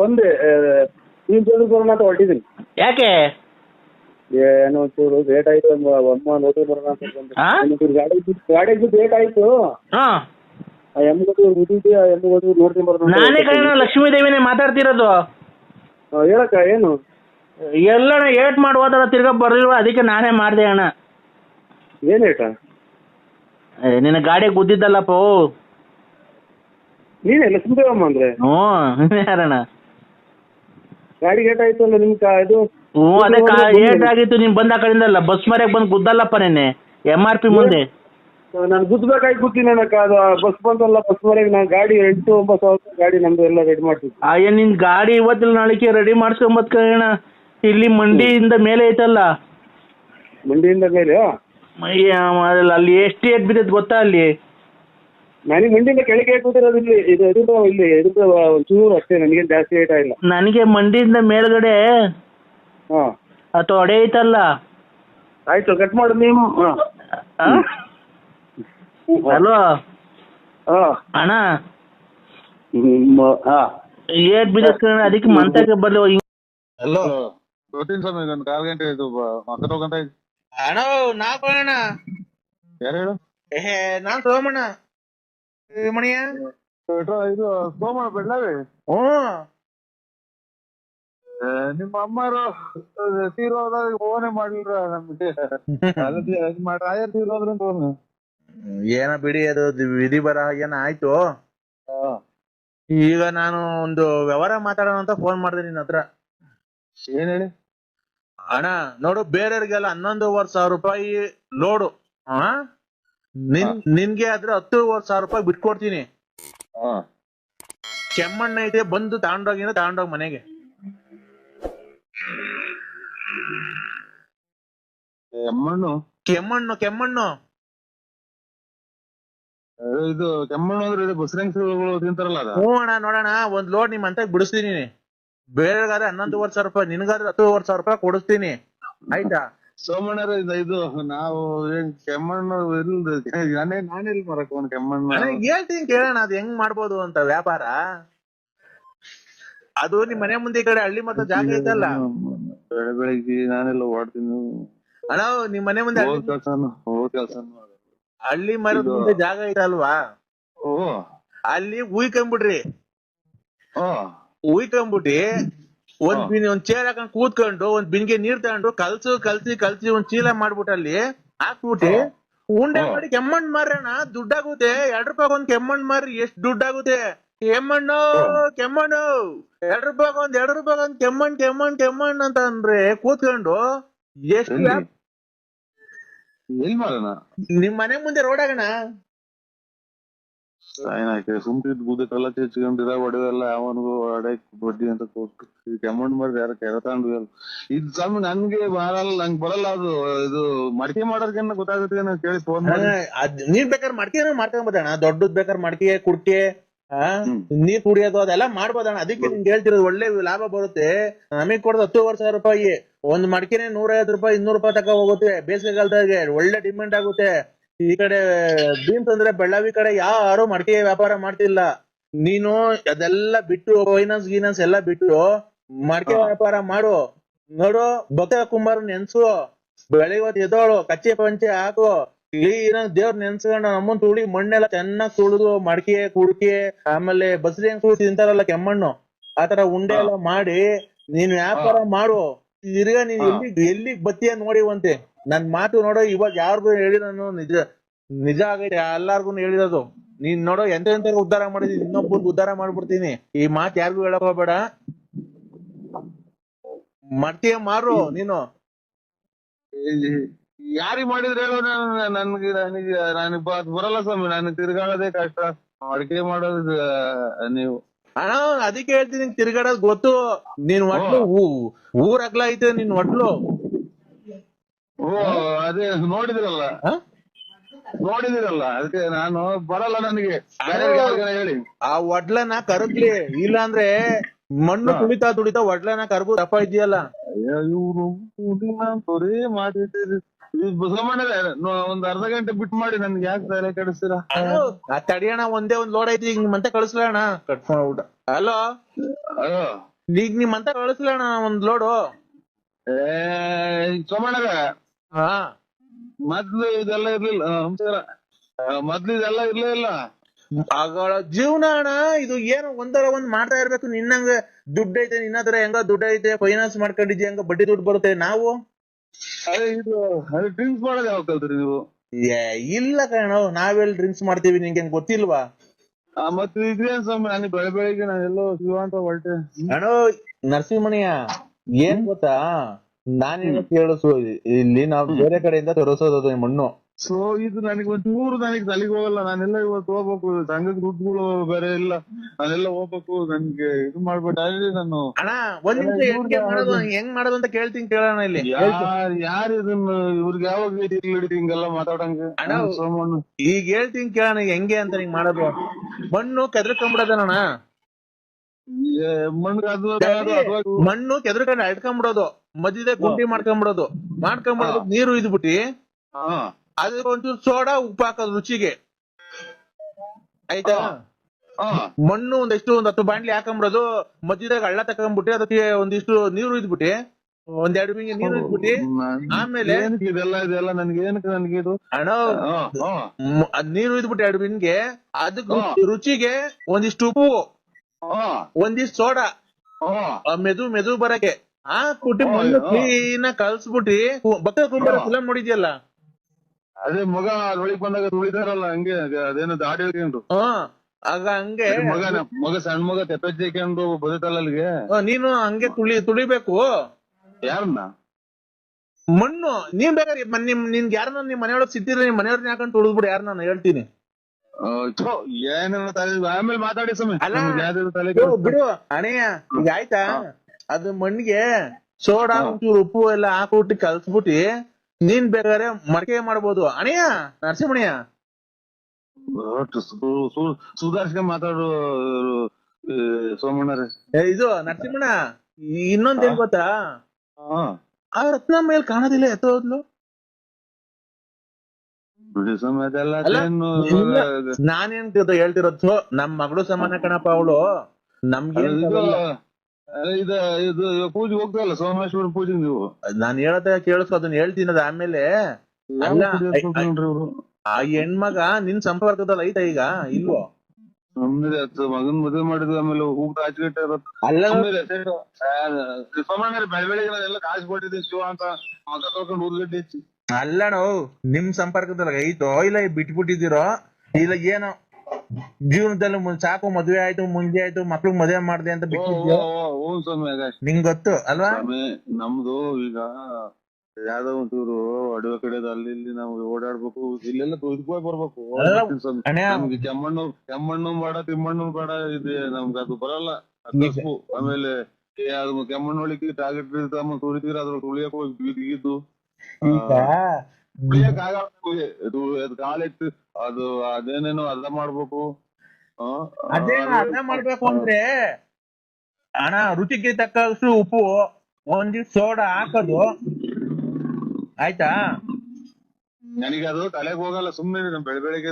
[SPEAKER 9] ಬಂದೆ. ನೀನ್ ಬರೋಣ ಮಾತ್ರ ಹೊರಟಿದ್ದೀನಿ.
[SPEAKER 3] ಯಾಕೆ?
[SPEAKER 9] ಏನೋ ಒಂಚೂರು ಲೇಟ್ ಆಯ್ತು ಅಮ್ಮ ಅಮ್ಮ ನೋಡ್ಕೊಂಡು ಬರೋಣ ಅಂತ ಬಂದೆ.
[SPEAKER 3] ಆ?
[SPEAKER 9] ಒಂಚೂರು ಗಾಡಿ ಗಾಡಿ ಲೇಟ್ ಆಯ್ತು.
[SPEAKER 3] ಹಾ.
[SPEAKER 9] ಆ ಎಮ್ಗದು ಉಳಿದಿದ್ದೆ ಆ ಎಮ್ಗದು ನೋಡ್ಕೊಂಡು ಬರೋಣ ಅಂತ
[SPEAKER 3] ನಾನೇ ಕಣ ಲಕ್ಷ್ಮೀ ದೇವಿನೇ ಮಾತಾಡ್ತಿರೋದು.
[SPEAKER 9] ಆ, ಹೇಳಕ್ಕ ಏನು?
[SPEAKER 3] ಎಲ್ಲಣ್ಣ ಏಟ್ ಮಾಡಿ ಹೋದಾರ ತಿರ್ಗಾ ಬರ್ಲಿಲ್ವ ಅದಕ್ಕೆ ನಾನೇ ಮಾಡಿದೆ ಅಣ್ಣ.
[SPEAKER 9] ಏನ್
[SPEAKER 3] ಏ, ನಿನ್ನ ಗಾಡಿ ಗುದ್ದಿದ್ದಲ್ಲಪ್ಪ. ಓ.
[SPEAKER 9] ನೀನೇ ಲಕ್ಷ್ಮೀದೇವಮ್ಮ ಅಂದ್ರೆ?
[SPEAKER 3] ಹ್ಞೂ ನೀನೇ ಯಾರಣ್ಣ?
[SPEAKER 9] ಗಾಡಿ ಏಟ್ ಆಯ್ತು ಅಲ್ಲ ನಿಮ್ ಕಾ- ಇದು
[SPEAKER 3] ಹ್ಮ್ ಅದೇ ಕಾ ಏಟ್ ಆಗಿತ್ತು ನಿಮ್ ಬಂದ ಆ ಕಡೆಯಿಂದಲ್ಲ ಬಸ್ ಮರ್ಯಾಗ ಬಂದು ಗುದ್ದಲ್ಲಪ್ಪ ನೆನ್ನೆ ಎಂ ಆರ್ ಪಿ ಮುಂದೆ.
[SPEAKER 9] ನಾನು ಗುದ್ದಬೇಕಾಗಿ ಕೂತೀನಿ ಅಕ್ಕ ಅದು ಬಸ್ ಬಂತಲ್ಲ ಬಸ್ ಮರ್ಯಾಗ ನಾನು ಗಾಡಿ ಎಂಟು ಒಂಬತ್ತು ಸಾವಿರ ಗಾಡಿ ನಮ್ದು ಎಲ್ಲ ರೆಡಿ ಮಾಡ್ತಿದ್ದೆ.
[SPEAKER 3] ಅಯ್ಯ ನಿನ್ ಗಾಡಿ ಇವತ್ತಿಲ್ಲ ನಾಳೆಗೆ ರೆಡಿ ಮಾಡ್ಸ್ಕೊಂಬತ್ ಕಣ ಇಲ್ಲಿ ಮಂಡಿಯಿಂದ ಮೇಲೆ ಐತಲ್ಲ.
[SPEAKER 9] ಮಂಡಿಯಿಂದ ಮೇಲೆ
[SPEAKER 3] ಅಲ್ಲ ಅಲ್ಲಿ ಎಷ್ಟು ಏಟ್ ಬಿದ್ದೈತೆ ಗೊತ್ತಾ ಅಲ್ಲಿ?
[SPEAKER 9] ನನಗೆ ಮಂಡಿಯಿಂದ ಕೆಳಗೆ ಕೂತಿರೋದು ಇಲ್ಲಿ ಇದು ಎದುರು ಇಲ್ಲಿ ಎದುರು ಒಂಚೂರು ಅಷ್ಟೇ ನನಗೆ ಜಾಸ್ತಿ ಏಟ ಇಲ್ಲ.
[SPEAKER 3] ನನಗೆ ಮಂಡಿಯಿಂದ ಮೇಲ್ಗಡೆ
[SPEAKER 9] ಹಾ.
[SPEAKER 3] ಆ ತೊಡೆ ಐತಲ್ಲ
[SPEAKER 9] ಆಯ್ತು ಕಟ್ ಮಾಡು ನೀವು ಹಾ.
[SPEAKER 3] ಹಲೋ
[SPEAKER 9] ಹಾ.
[SPEAKER 3] ಅಣ್ಣ?
[SPEAKER 9] ನಿಮ್ಮ ಹಾ.
[SPEAKER 3] ಏಟ್ ಬಿದ್ದ ಅದಕ್ಕೆ ಮಂತಕ್ಕೆ ಬರ್ಲಿ
[SPEAKER 8] ಹಲೋ? ಪ್ರೋಟೀನ್ ಸ್ವಾಮಿ ಒಂದು ಕಾಲ್ ಗಂಟೆ ಇದು ಮಕ್ಕಳ ಹೋಗಂತ
[SPEAKER 3] ಅಣ್ಣ ನಾ ಕೋಣ
[SPEAKER 8] ಯಾರು ಹೇಳು?
[SPEAKER 3] ಏ ನಾನ್ ಸೋಮಣ್ಣ ಮಣಿಯ.
[SPEAKER 8] ಇದು ಬೆಳ್ಳಾವಿ
[SPEAKER 2] ನಿಮ್ಮ ಅಮ್ಮರು ತೀರೋದಾಗ ಫೋನೇ ಮಾಡಿಲ್ರ ನಮ್ಗೆ? ರಾಯರ್ ತೀರೋದ್ರ ಫೋನ್
[SPEAKER 10] ಏನ ಬಿಡಿ ಅದು ವಿಧಿ ಬರ ಏನ ಆಯ್ತು. ಈಗ ನಾನು ಒಂದು ವ್ಯವಹಾರ ಮಾತಾಡೋಣ ಅಂತ ಫೋನ್ ಮಾಡಿದೆ ನಿನ್ನ ಹತ್ರ.
[SPEAKER 2] ಏನ್ ಹೇಳಿ?
[SPEAKER 10] ಅಣ್ಣ ನೋಡು ಬೇರೆಯವ್ರಿಗೆಲ್ಲ ಹನ್ನೊಂದುವರೆ ಸಾವಿರ ರೂಪಾಯಿ ಲೋಡು ಆ ನಿನ್ ನಿನ್ಗೆ ಆದ್ರೆ ಹತ್ತೂವರೆ ಸಾವಿರ ರೂಪಾಯಿ ಬಿಟ್ಕೊಡ್ತೀನಿ. ಕೆಮ್ಮಣ್ಣ ಐತೆ ಬಂದು ತಗೊಂಡೋಗಿನ ತಗೊಂಡೋಗ್ ಮನೆಗೆ.
[SPEAKER 2] ಕೆಮ್ಮಣ್ಣು?
[SPEAKER 10] ಕೆಮ್ಮಣ್ಣು ಕೆಮ್ಮಣ್ಣು.
[SPEAKER 2] ಇದು ಕೆಮ್ಮಣ್ಣು ಅಂದ್ರೆ ಇದು ತಿಂತಾರಲ್ಲ ಅದ?
[SPEAKER 10] ಹ್ಞೂ ಅಣ್ಣ ನೋಡೋಣ ಒಂದ್ ಲೋಡ್ ನಿಮ್ ಅಂತ ಬಿಡಿಸ್ತೀನಿ. ಬೇರೆಗಾದ್ರೆ ಹನ್ನೊಂದುವರೆ ಸಾವಿರ ರೂಪಾಯಿ ನಿನ್ಗಾದ್ರೆ ಹತ್ತುವರೆ ಸಾವಿರ ರೂಪಾಯಿ ಕೊಡಿಸ್ತೀನಿ. ಆಯ್ತಾ?
[SPEAKER 2] ಸೋಮಣ್ಣರ ಇದು ನಾವು ಏನ್ ಕೆಮ್ಮಣ್ಣ ನಾನೇ ನಾನೆಲ್ಲಿ ಬರಕ್ ಒಂದ್ ಕೆಮ್ಮಣ್ಣು
[SPEAKER 10] ಹೇಳ್ತೀನಿ ಕೇಳೋಣ ಅದ್ ಹೆಂಗ್ ಮಾಡ್ಬೋದು ಅಂತ ವ್ಯಾಪಾರ. ಅದು ನಿಮ್ ಮನೆ ಮುಂದೆ ಈ ಕಡೆ ಹಳ್ಳಿ ಮತ್ತೆ ಜಾಗ ಐತಲ್ಲ.
[SPEAKER 2] ಬೆಳೆ ಬೆಳಿಗ್ಗೆ ನಾನೆಲ್ಲ ಓಡ್ತೀನಿ.
[SPEAKER 10] ಅಣ್ಣ ನಿಮ್ ಮನೆ ಮುಂದೆ ಹಳ್ಳಿ-
[SPEAKER 2] ಹೋದ್ ಕೆಲ್ಸನು ಹೋದ್ ಕೆಲ್ಸನು
[SPEAKER 10] ಹಳ್ಳಿ ಮರದ ಮುಂದೆ ಜಾಗ ಐತಲ್ವಾ?
[SPEAKER 2] ಓ
[SPEAKER 10] ಅಲ್ಲಿ ಉಯ್ಕೊಂಬಿಡ್ರಿ ಉಯ್ಕೊಂಬಿಟ್ಟಿ ಒಂದ್ ಬಿನ್ ಒಂದ್ ಚೇರ್ ಹಾಕೊಂಡ್ ಕೂತ್ಕೊಂಡು ಒಂದ್ ಬಿನ್ಗೆ ನೀರ್ ತಗೊಂಡು ಕಲ್ಸು ಕಲ್ಸಿ ಕಲ್ಸಿ ಒಂದ್ ಚೀಲ ಮಾಡ್ಬಿಟ್ಟು ಅಲ್ಲಿ ಹಾಕ್ಬಿಟ್ಟು ಉಂಡೆ ಮಾಡಿ ಕೆಮ್ಮಣ್ಣ್ ಮಾರಣ ದುಡ್ಡಾಗುತ್ತೆ. ಎರಡ್ ರೂಪಾಯಿ ಒಂದ್ ಕೆಮ್ಮಣ್ಣ್ ಮಾರಿ ಎಷ್ಟ್ ದುಡ್ಡಾಗುತ್ತೆ. ಕೆಮ್ಮಣ್ಣು ಕೆಮ್ಮಣ್ಣು. ಎರಡ್ ರೂಪಾಯಿ ಒಂದ್ ಎರಡ್ ರೂಪಾಯಿ ಒಂದ್ ಕೆಮ್ಮಣ್ ಕೆಮ್ಮಣ್ ಕೆಮ್ಮಣ್ ಅಂತ ಅಂದ್ರೆ ಕೂತ್ಕೊಂಡು ಎಷ್ಟು ನಿಮ್ ಮನೆ ಮುಂದೆ ರೋಡ್ ಆಗಣ.
[SPEAKER 2] ಏನಾಯ್ತು ಸುಮ್ಕಿದ್ ಬೂದಕ್ಕೆಲ್ಲ ಒಡವೆ ಒಡವೆಲ್ಲ ಯಾವನಿಗೂ ಅಡೆ ಬಡ್ಡಿ ಅಂತ ಕೊಟ್ಟು ಈಗ ಅಮೌಂಟ್ ಮಾಡಿದ್ರೆ ಯಾರ ಕೆರತಾಂಡ್ವಿ ಅಲ್ಲ ಇದ್ ಸಮ್ ನನ್ಗೆ ಬರಲ್ಲ ನಂಗ್ ಬರಲ್ಲ ಅದು ಇದು ಮಡಿಕೆ ಮಾಡೋರ್ಗೆನ ಗೊತ್ತಾಗುತ್ತೆ ನಾನು ಕೇಳಿ ಫೋನ್ ಮಾಡಿ.
[SPEAKER 10] ನೀನ್ ನೀರ್ ಬೇಕಾದ್ರೆ ಮಡ್ಕೆ ಮಾಡ್ಕೊಂಬೋದಣ್ಣ ದೊಡ್ಡದ್ ಬೇಕಾದ್ರೆ ಮಡಿಕೆ
[SPEAKER 2] ಹ್ಮ್.
[SPEAKER 10] ನೀರ್ ಕುಡಿಯೋದು ಅದೆಲ್ಲ ಮಾಡ್ಬೋದಣ್ಣ. ಅದಕ್ಕೆ ನಿಮ್ಗೆ ಹೇಳ್ತಿರೋದು ಒಳ್ಳೆ ಲಾಭ ಬರುತ್ತೆ. ನಮಗ್ ಕೊಡೋದು ಹತ್ತುವರೆ ಸಾವಿರ ರೂಪಾಯಿ. ಒಂದ್ ಮಡಿಕೆನೆ ನೂರ ಐವತ್ತು ರೂಪಾಯಿ ಇನ್ನೂರು ರೂಪಾಯಿ ತಕ ಹೋಗುತ್ತೆ. ಬೇಸಿಗೆ ಕಾಲದಾಗೆ ಒಳ್ಳೆ ಡಿಮ್ಯಾಂಡ್ ಆಗುತ್ತೆ. ಈ ಕಡೆ ಬೀನ್ಸ್ ಅಂದ್ರೆ ಬೆಳ್ಳಾವಿ ಕಡೆ ಯಾರು ಮಡಕೆ ವ್ಯಾಪಾರ ಮಾಡ್ತಿಲ್ಲ. ನೀನು ಅದೆಲ್ಲ ಬಿಟ್ಟು ಫೈನಾನ್ಸ್ ಗೀನಾನ್ಸ್ ಎಲ್ಲ ಬಿಟ್ಟು ಮಡಕೆ ವ್ಯಾಪಾರ ಮಾಡು. ನೋಡು ಭಕ್ತ ಕುಮಾರ್ ನೆನ್ಸು. ಬೆಳಿಗ್ಗೆ ಎದ್ದೋಳು ಕಚ್ಚೆ ಪಂಚೆ ಹಾಕು. ಕ್ಲೀನ್ ಆಗಿ ದೇವ್ರ ನೆನ್ಸ್ಕೊಂಡು ನಮ್ಮನ್ ತುಳಿ ಮಣ್ಣೆಲ್ಲ ಚೆನ್ನಾಗ್ ತುಳಿದು ಮಡಕೆ ಕುಡ್ಕೆ ಆಮೇಲೆ ಬಸರಿ ಹೆಂಗ್ ತಿಂತಾರಲ್ಲ ಕೆಮ್ಮಣ್ಣು. ಆತರ ಉಂಡೆ ಎಲ್ಲ ಮಾಡಿ ನೀನ್ ವ್ಯಾಪಾರ ಮಾಡು. ತಿರ್ಗಾ ನೀನ್. ಎಲ್ಲಿ ಎಲ್ಲಿಗ್ ಬತ್ತೀಯ ನೋಡಿವಂತೆ ನನ್ ಮಾತು ನೋಡೋ ಇವಾಗ ಯಾರಿಗೂ ಹೇಳಿ ನಾನು ನಿಜ ನಿಜ ಆಗೈತೆ ಎಲ್ಲಾರ್ಗು ಹೇಳಿರೋದು. ನೀನ್ ನೋಡೋ ಎಂತ ಎಂತ ಉದ್ಧಾರ ಮಾಡಿದೀನಿ ಇನ್ನೊಬ್ಬನ್ ಉದ್ಧಾರ ಮಾಡ್ಬಿಡ್ತೀನಿ. ಈ ಮಾತ್ ಯಾರಿಗೂ ಹೇಳಕ್ ಹೋಗ್ಬೇಡ. ಮಾಡ್ತೀಯ ಮಾರು ನೀನು.
[SPEAKER 2] ಯಾರಿಗ್ ಮಾಡಿದ್ರೆ ಹೇಳೋ ನಾನು ನನ್ಗೆ ನನಗೆ ನಾನು ಬರಲ್ಲ ಸ್ವಾಮಿ ನಾನು ತಿರ್ಗಾಡೋದೇ ಕಷ್ಟ. ಅಡಿಗೆ ಮಾಡೋದು ನೀವು.
[SPEAKER 10] ಅಣ್ಣ ಅದಕ್ಕೆ ಹೇಳ್ತೀನಿ ತಿರ್ಗಾಡೋದ್ ಗೊತ್ತು. ನೀನ್ ಒಟ್ಲು ಊರಗ್ಲ ಊರ್ ಅಗ್ಲ ಐತೆ ನಿನ್ ಒಟ್ಲು.
[SPEAKER 2] ಓ ಅದೇ ನೋಡಿದಿರಲ್ಲ.
[SPEAKER 10] ಹ?
[SPEAKER 2] ನೋಡಿದಿರಲ್ಲ ಅದಕ್ಕೆ ನಾನು ಬರಲ್ಲ ನನಗೆ. ಬೇರೆ ಹೇಳಿ.
[SPEAKER 10] ಆ ಒಡ್ಲನ ಕರಗ್ಲಿ ಇಲ್ಲ ಅಂದ್ರೆ ಮಣ್ಣು ತುಳಿತಾ ತುಳಿತಾ ಒಡ್ಲನ ಕರ್ಬು ದಪ್ಪ ಇದೆಯಲ್ಲ
[SPEAKER 2] ಇವ್ರು ಬರೀ ಬಸವಣ್ಣರೇ ಒಂದ್ ಅರ್ಧ ಗಂಟೆ ಬಿಟ್ಟು ಮಾಡಿ ನನ್ಗೆ ಯಾಕೆ ತಲೆ ಕಡಿಸ್ತೀರಾ
[SPEAKER 10] ತಡಿಯೋಣ ಒಂದೇ ಒಂದ್ ಲೋಡ್ ಐತಿ ಈಗ ನಿಮ್ಮಂತ ಕಳಿಸ್ಲಣ ಕಟ್ ಮಾಡ್ಬಿಟ್ಟ ಹಲೋ?
[SPEAKER 2] ಹಲೋ?
[SPEAKER 10] ಈಗ ನಿಮ್ಮಂತ ಕಳಿಸ್ಲಣ ಒಂದ್ ಲೋಡು.
[SPEAKER 2] ಏ ಸೋಮಣ್ಣರ
[SPEAKER 10] ಹಾ.
[SPEAKER 2] ಮೊದ್ಲು ಇದೆಲ್ಲ ಇರ್ಲಿಲ್ಲ ನಮಸ್ಕಾರ ಮೊದ್ಲು ಇದೆಲ್ಲ ಇರ್ಲೇ ಇಲ್ಲ.
[SPEAKER 10] ಆಗಳ ಜೀವನ ಅಣ್ಣ ಇದು ಏನು ಒಂದರ ಒಂದ್ ಮಾಡ್ತಾ ಇರ್ಬೇಕು ನಿನ್ನಂಗ ದುಡ್ಡು ಐತೆ ನಿನ್ನ ಹತ್ರ ಹೆಂಗ ದುಡ್ಡು ಐತೆ ಫೈನಾನ್ಸ್ ಮಾಡ್ಕೊಂಡಿದ್ಯ ಹೆಂಗ ಬಡ್ಡಿ ದುಡ್ಡು ಬರುತ್ತೆ ನಾವು?
[SPEAKER 2] ಅದೇ ಇದು ಅದೇ ಡ್ರಿಂಕ್ಸ್ ಮಾಡೋದು ಯಾವಾಗ ಕಲ್ತ್ರಿ ನೀವು?
[SPEAKER 10] ಏ, ಇಲ್ಲ ಕಣ ನಾವೆಲ್ ಡ್ರಿಂಕ್ಸ್ ಮಾಡ್ತೀವಿ ನಿಂಗೆ ಹೆಂಗ್ ಗೊತ್ತಿಲ್ವಾ?
[SPEAKER 2] ಆ, ಮತ್ತೆ ಇದೇನ್ ಸ್ವಾಮಿ ನಾನು ಬೆಳೆ ಬೆಳಿಗ್ಗೆ ನಾನೆಲ್ಲೋ ಶಿವ ಅಂತ ಹೊರಟೆ.
[SPEAKER 10] ಅಣ್ಣ ನರಸಿಂಹಣಿಯ ಏನ್ ಗೊತ್ತಾ? ನಾನೇನು ಕೇಳಿಸು ಇಲ್ಲಿ ನಾವ್ ಬೇರೆ ಕಡೆಯಿಂದ ತರಿಸೋದು ಅದು ಮಣ್ಣು.
[SPEAKER 2] ಸೊ ಇದು ನನಗೆ ಒಂಚೂರು ನನಗೆ ತಲೆಗೆ ಹೋಗಲ್ಲ. ನಾನೆಲ್ಲ ಇವತ್ತು ಹೋಗ್ಬೇಕು. ಸಂಘದ ದುಡ್ಡುಗಳು ಬೇರೆ ಇಲ್ಲ. ನಾನೆಲ್ಲ ಹೋಗ್ಬೇಕು. ನನ್ಗೆ ಇದು ಮಾಡ್ಬೇಡ. ನಾನು
[SPEAKER 10] ಅಣ್ಣ ಒಂದ್ ನಿಮಿಷ ಮಾಡೋದು ಹೆಂಗ್ ಮಾಡೋದು ಅಂತ ಕೇಳ್ತೀನಿ ಕೇಳೋಣ ಇಲ್ಲಿ.
[SPEAKER 2] ಯಾರ್ ಯಾರು ಇದನ್ನ ಇವ್ರಿಗೆ ಯಾವಾಗ ಹಿಂಗೆಲ್ಲ ಮಾತಾಡಂಗ?
[SPEAKER 10] ಅಣ್ಣ,
[SPEAKER 2] ಸೋಮಣ್ಣ.
[SPEAKER 10] ಈಗ ಹೇಳ್ತೀನಿ ಕೇಳೋಣ ಹೆಂಗೆ ಅಂತ ಹಿಂಗ್ ಮಾಡೋದು. ಮಣ್ಣು ಕೆದ್ರಕೊಂಡ್ಬಿಡೋದಣ್ಣ
[SPEAKER 2] ಮಣ್ಣು
[SPEAKER 10] ಮಣ್ಣು ಕೆದ್ರಕೊಂಡು ಅಡ್ಕೊಂಡ್ಬಿಡೋದು ಮಧ್ಯದ ಗುಂಡಿ ಮಾಡ್ಕೊಂಡ್ಬಿಡೋದು ಮಾಡ್ಕೊಂಡ್ಬಿಡೋದು ನೀರು ಇದ್ಬಿಟ್ಟಿ ಅದಕ್ಕೆ ಒಂಚೂರು ಸೋಡಾ ಉಪ್ಪು ಹಾಕೋದು ರುಚಿಗೆ. ಆಯ್ತಾ? ಮಣ್ಣು ಒಂದಿಷ್ಟು ಒಂದ್ ಹತ್ತು ಬಾಂಡ್ಲಿ ಹಾಕೊಂಬಿಡೋದು ಮಧ್ಯದಾಗ ಹಳ್ಳ ತಕೊಂಡ್ಬಿಟ್ಟು ಅದಕ್ಕೆ ಒಂದಿಷ್ಟು ನೀರು ಇದ್ಬಿಟ್ಟು ಒಂದ್ ಎರಡು ಬಿಂಗೆ ನೀರು ಇದ್ಬಿಟ್ಟು ಆಮೇಲೆ
[SPEAKER 2] ಇದೆಲ್ಲ ಇದೆಲ್ಲ ನನ್ಗೆ ಏನಕ್ಕೆ ನನ್ಗೆ ಇದು?
[SPEAKER 10] ಅಣ್ಣ ನೀರು ಇದ್ಬಿಟ್ಟು ಎರಡು ಬಿಂಗೆ ಅದಕ್ಕೆ ರುಚಿಗೆ ಒಂದಿಷ್ಟು ಉಪ್ಪು ಒಂದಿಷ್ಟು ಸೋಡಾ ಆ ಮೆದು ಮೆದು ಬರಕ್ಕೆ. ಆ
[SPEAKER 2] ಓ, ಓ.
[SPEAKER 10] ಕ್ಲೀನ್ ಕಲ್ಸ್ಬಿಟ್ಟಿ ಭಕ್ತ ಕುಂಬರ
[SPEAKER 2] ಓ.
[SPEAKER 10] ಫಿಲಂ ನೋಡಿದ್ಯಲ್ಲ?
[SPEAKER 2] ಅದೇ ಮಗ ಅದ್ರೊಳಗ್ ಬಂದಾಗ ತುಳಿದಾರಲ್ಲ ಹಂಗೆ ಅದೇನು ದಾಡಿ ಹೇಳ್ಕೊಂಡು
[SPEAKER 10] ಹ್ಮ್ ಆಗ ಹಂಗೆ
[SPEAKER 2] ಮಗ ಮಗ ಸಣ್ಣ ಮಗ ತೆಪ್ಪೆಚ್ಚಿ ಹಾಕೊಂಡು ಬದುಕಲ್ಲ ಅಲ್ಲಿಗೆ
[SPEAKER 10] ನೀನು ಹಂಗೆ ತುಳಿ ತುಳಿಬೇಕು.
[SPEAKER 2] ಯಾರನ್ನ?
[SPEAKER 10] ಮಣ್ಣು ನೀನ್ ಬೇಕಾದ್ರೆ ನಿಮ್ ನಿನ್ಗೆ ಯಾರನ್ನ ನಿಮ್ ಮನೆಯೊಳಗ್ ಸಿಕ್ತಿದ್ರೆ ನಿಮ್ ಮನೆಯವ್ರನ್ನ ಹಾಕೊಂಡು ತುಳಿದ್ಬಿಡು ಯಾರು ನಾನು ಹೇಳ್ತೀನಿ.
[SPEAKER 2] ಏನೇನೋ ಆಮೇಲೆ ಮಾತಾಡಿ ತಲೆ
[SPEAKER 10] ಬಿಡು, ಅಣೆಯ ಈಗ ಆಯ್ತಾ? ಅದು ಮಣ್ಣಿಗೆ ಸೋಡಾ ಒಂಚೂರು ಉಪ್ಪು ಎಲ್ಲ ಹಾಕ್ಬಿಟ್ಟು ಕಲ್ಸ್ಬಿಟ್ಟು ನೀನ್ ಬೇಕಾದ್ರೆ ಮಡಕೆ ಮಾಡ್ಬೋದು. ಅಣಯ್ಯ
[SPEAKER 2] ಸು- ಸುಧಾರಿಸ್ಕೊಂಡ್ ಮಾತಾಡು ಸೋಮಣ್ಣ
[SPEAKER 10] ಏ, ಇದು ನರಸಿಂಹಣ್ಣ ಇನ್ನೊಂದ್ ಏನ್ ಗೊತ್ತಾ? ಆ ರತ್ನ ಮೇಲೆ ಕಾಣೋದಿಲ್ಲ ಎತ್ತೋದ್ಲು. ನಾನೇನ್ ಹೇಳ್ತಿರೋದು ನಮ್ ಮಗಳು ಸಮಾನ ಕಣಪ್ಪ ಅವಳು. ನಮ್ಗೇನ್
[SPEAKER 2] ಇದು ಇದು ಪೂಜೆ ಹೋಗ್ತಾರಲ್ಲ ಸೋಮೇಶ್ವರ ಪೂಜೆ ನೀವು?
[SPEAKER 10] ನಾನ್ ಹೇಳತ ಕೇಳಿಸ್ಕೊ ಅದನ್ನ ಹೇಳ್ತೀನಿ ಅದ ಆಮೇಲೆ. ಅಲ್ಲ, ಆ ಹೆಣ್ಮಗ ನಿನ್ ಸಂಪರ್ಕದಲ್ಲಿ ಐತ ಈಗ ಇಲ್ವೋ?
[SPEAKER 2] ಮಗನ್ ಮದುವೆ ಮಾಡಿದ್ವಿ ಆಮೇಲೆ ಹೂಗ್ ಹಾಚ್ಗಿಟ್ಟೆ
[SPEAKER 10] ಅಲ್ಲ.
[SPEAKER 2] ಸೋಮಣ್ಣರೇ ಬೆಳ ಬೆಳಿಗ್ಗೆ ನಾನೆಲ್ಲ ಕಾಸು ಕೊಟ್ಟಿದ್ದೀನಿ ಶಿವ ಅಂತ ಮಗ ತೊಳ್ಕೊಂಡು ಊದ್ಗಡ್ಡೆ ಹಚ್ಚಿ
[SPEAKER 10] ಅಲ್ಲಣ್ಣ ನಿಮ್ ಸಂಪರ್ಕದಲ್ಲಿ ಐತೋ ಇಲ್ಲ ಬಿಟ್ಬಿಟ್ಟಿದಿರೋ ಇಲ್ಲ ಏನೋ ಜೀವನದಲ್ಲಿ ಸಾಕು ಮದ್ವೆ ಆಯ್ತು ಮುಂಜೆ ಆಯ್ತು ಮಕ್ಳು ಮದ್ವೆ ಮಾಡ್ದೆ ಅಂತ ಬಿಟ್ಟಿದ್ಯೋ? ನಿಂಗ್ ಗೊತ್ತು ಅಲ್ವಾ?
[SPEAKER 2] ನಮ್ದು ಈಗ ಯಾವ್ದೋ ಒಂಚೂರು ಅಡವೆ ಕಡೆದ ಅಲ್ಲಿ ಇಲ್ಲಿ ನಾವು ಓಡಾಡ್ಬೇಕು ಇಲ್ಲೆಲ್ಲ ತೊಯ್ದುಕೋಯ್ ಬರ್ಬೇಕು. ನಮ್ಗೆ ಕೆಮ್ಮಣ್ಣು ಕೆಮ್ಮಣ್ಣು ಬೇಡ ತಿಮ್ಮಣ್ಣು ಬೇಡ ಇದೆ ನಮ್ಗ ಅದು ಬರಲ್ಲ. ಆಮೇಲೆ ಕೆಮ್ಮಣ್ಣು ಕೆಮ್ಮಣ್ಣೊಳಿಗೆ ಟಾರ್ಗೆಟ್ ಇರ್ತಾಮ ತುಳಿತೀರ ಅದ್ರ ತುಳಿಯಕ್ ಹೋಗಿ ಬೀದಿಗಿದ್ದು. ನಮ್ಗೆ. ಇದು ಅದು ಕಾಲೆತ್ತು ಅದು ಅದೇನೇನೋ ಅರ್ಧ ಮಾಡ್ಬೇಕು.
[SPEAKER 10] ಅದೇ ಅರ್ಧ ಮಾಡ್ಬೇಕು ಅಂದ್ರೆ ಅಣ್ಣ ರುಚಿಗೆ ತಕ್ಕಷ್ಟು ಉಪ್ಪು ಒಂದಿಷ್ಟು ಸೋಡಾ ಹಾಕೋದು. ಆಯ್ತಾ?
[SPEAKER 2] ನನಗೆ ಅದು ತಲೆಗೆ ಹೋಗಲ್ಲ ಸುಮ್ಮನೆ ಬೆಳ ಬೆಳಿಗ್ಗೆ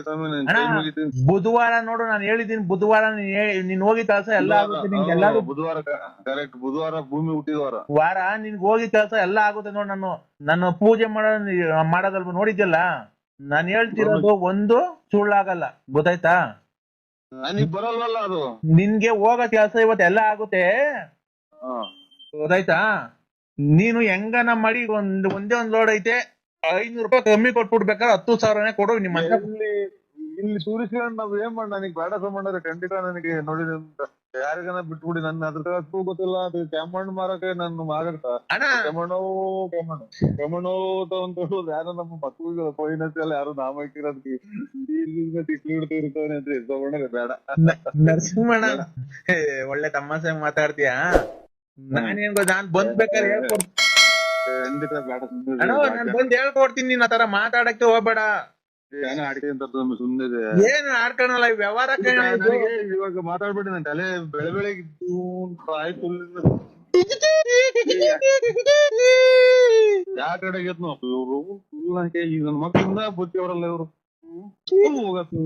[SPEAKER 2] ಮುಗಿತೀನಿ.
[SPEAKER 10] ಬುಧವಾರ ನೋಡು ನಾನು ಹೇಳಿದ್ದೀನಿ ಬುಧವಾರ ನೀನ್ ಹೋಗಿ ಕೆಲಸ ಎಲ್ಲ ಆಗುತ್ತೆ ನಿಂಗೆ ಎಲ್ಲಾರು
[SPEAKER 2] ಬುಧವಾರ ಕರೆಕ್ಟ್ ಬುಧವಾರ ಭೂಮಿ ಹುಟ್ಟಿದವಾರ.
[SPEAKER 10] ವಾರ ನಿನ್ಗೆ ಹೋಗಿ ಕೆಲಸ ಎಲ್ಲ ಆಗುತ್ತೆ ನೋಡು ನಾನು ನಾನು ಪೂಜೆ ಮಾಡೋ ಮಾಡೋದಲ್ ನೋಡಿದ್ಯಲ್ಲ? ನಾನು ಹೇಳ್ತಿರೋದು ಒಂದು ಸುಳ್ಳಾಗಲ್ಲ ಗೊತ್ತಾಯ್ತಾ?
[SPEAKER 2] ನೀ ಬರಲ್ವಲ್ಲ ಅದು?
[SPEAKER 10] ನಿನ್ಗೆ ಹೋಗೋ ಕೆಲಸ ಇವತ್ತು ಎಲ್ಲ ಆಗುತ್ತೆ. ಗೊತ್ತಾಯ್ತಾ? ನೀನು ಹೆಂಗನ ಮಾಡಿ ಒಂದ್ ಒಂದೇ ಒಂದ್ ಲೋಡ್ ಐತೆ. ಐನೂರು ರೂಪಾಯಿ ಕಮ್ಮಿ ಕೊಟ್ಬಿಡ್ಬೇಕಾದ್ರೆ ಹತ್ತು ಸಾವಿರನೇ ಕೊಡು ನಿಮ್ಮ
[SPEAKER 2] ಇಲ್ಲಿ ಇಲ್ಲಿ ನಾವು ನಾವ್ ಏನ್ ಮಾಡ ನನಗೆ ಬೇಡ ಸಂಬಂಧ ಖಂಡಿತ ನನಗೆ ನೋಡಿ ಯಾರಿಗನ ಬಿಟ್ಬಿಡಿ. ನನ್ನ ಅದ್ರ ಅಷ್ಟು ಗೊತ್ತಿಲ್ಲ. ಅದು ಕೆಮ್ಮಣ್ಣು ಮಾರಕ್ಕೆ ನನ್ನ ಮಾರಾಟ
[SPEAKER 10] ಅಣ್ಣ.
[SPEAKER 2] ಕೆಮ್ಮಣ್ಣು ಕೆಮ್ಮಣ್ಣು ಕೆಮ್ಮಣ್ಣು ಅಂತ ಯಾರೋ ನಮ್ಮ ಮಕ್ಕಳಿಗೆ ಪೋಯಿನಂತೆಲ್ಲ ಯಾರು ನಾಮ ಇಟ್ಟಿರೋದಕ್ಕೆ ತಿಕ್ಲಿ ಅಂತ ತಗೊಂಡ್ರೆ ಬೇಡ.
[SPEAKER 10] ನರಸಿಂಹಣ್ಣ. ಏ, ಒಳ್ಳೆ ತಮಾಷೆ ಮಾತಾಡ್ತೀಯ? ನಾನೇನ್ ಗೊತ್ತ? ನಾನ್ ಬಂದ್ ಬೇಕಾದ್ರೆ ಹೇಳ್ಕೊಡ್
[SPEAKER 2] ಖಂಡಿತ ಬೇಡ ಸುಮ್ಮನೆ
[SPEAKER 10] ಅಣ್ಣ ನಾನ್ ಬಂದ್ ಹೇಳ್ಕೊಡ್ತೀನಿ ನೀನ್ ಆತರ ಮಾತಾಡಕ್ಕೆ ಹೋಗ್ಬೇಡ.
[SPEAKER 2] ಏನೋ
[SPEAKER 10] ಆಡ್ಕೊಳಲ್ಲ ವ್ಯವಹಾರ
[SPEAKER 2] ಇವಾಗ ಮಾತಾಡ್ಬೇಡಿ ನನ್ ತಲೆ ಬೆಳೆ ಬೆಳಗ್ಗೆ ಆಯ್ತು ಯಾವ ಕಡೆಗೆ ಇವ್ರು ಈಗ ನನ್ನ ಮಕ್ಕಳಿಂದ ಬುದ್ಧಿ ಅವರಲ್ಲ ಇವರು ಹೋಗತ್ತೆ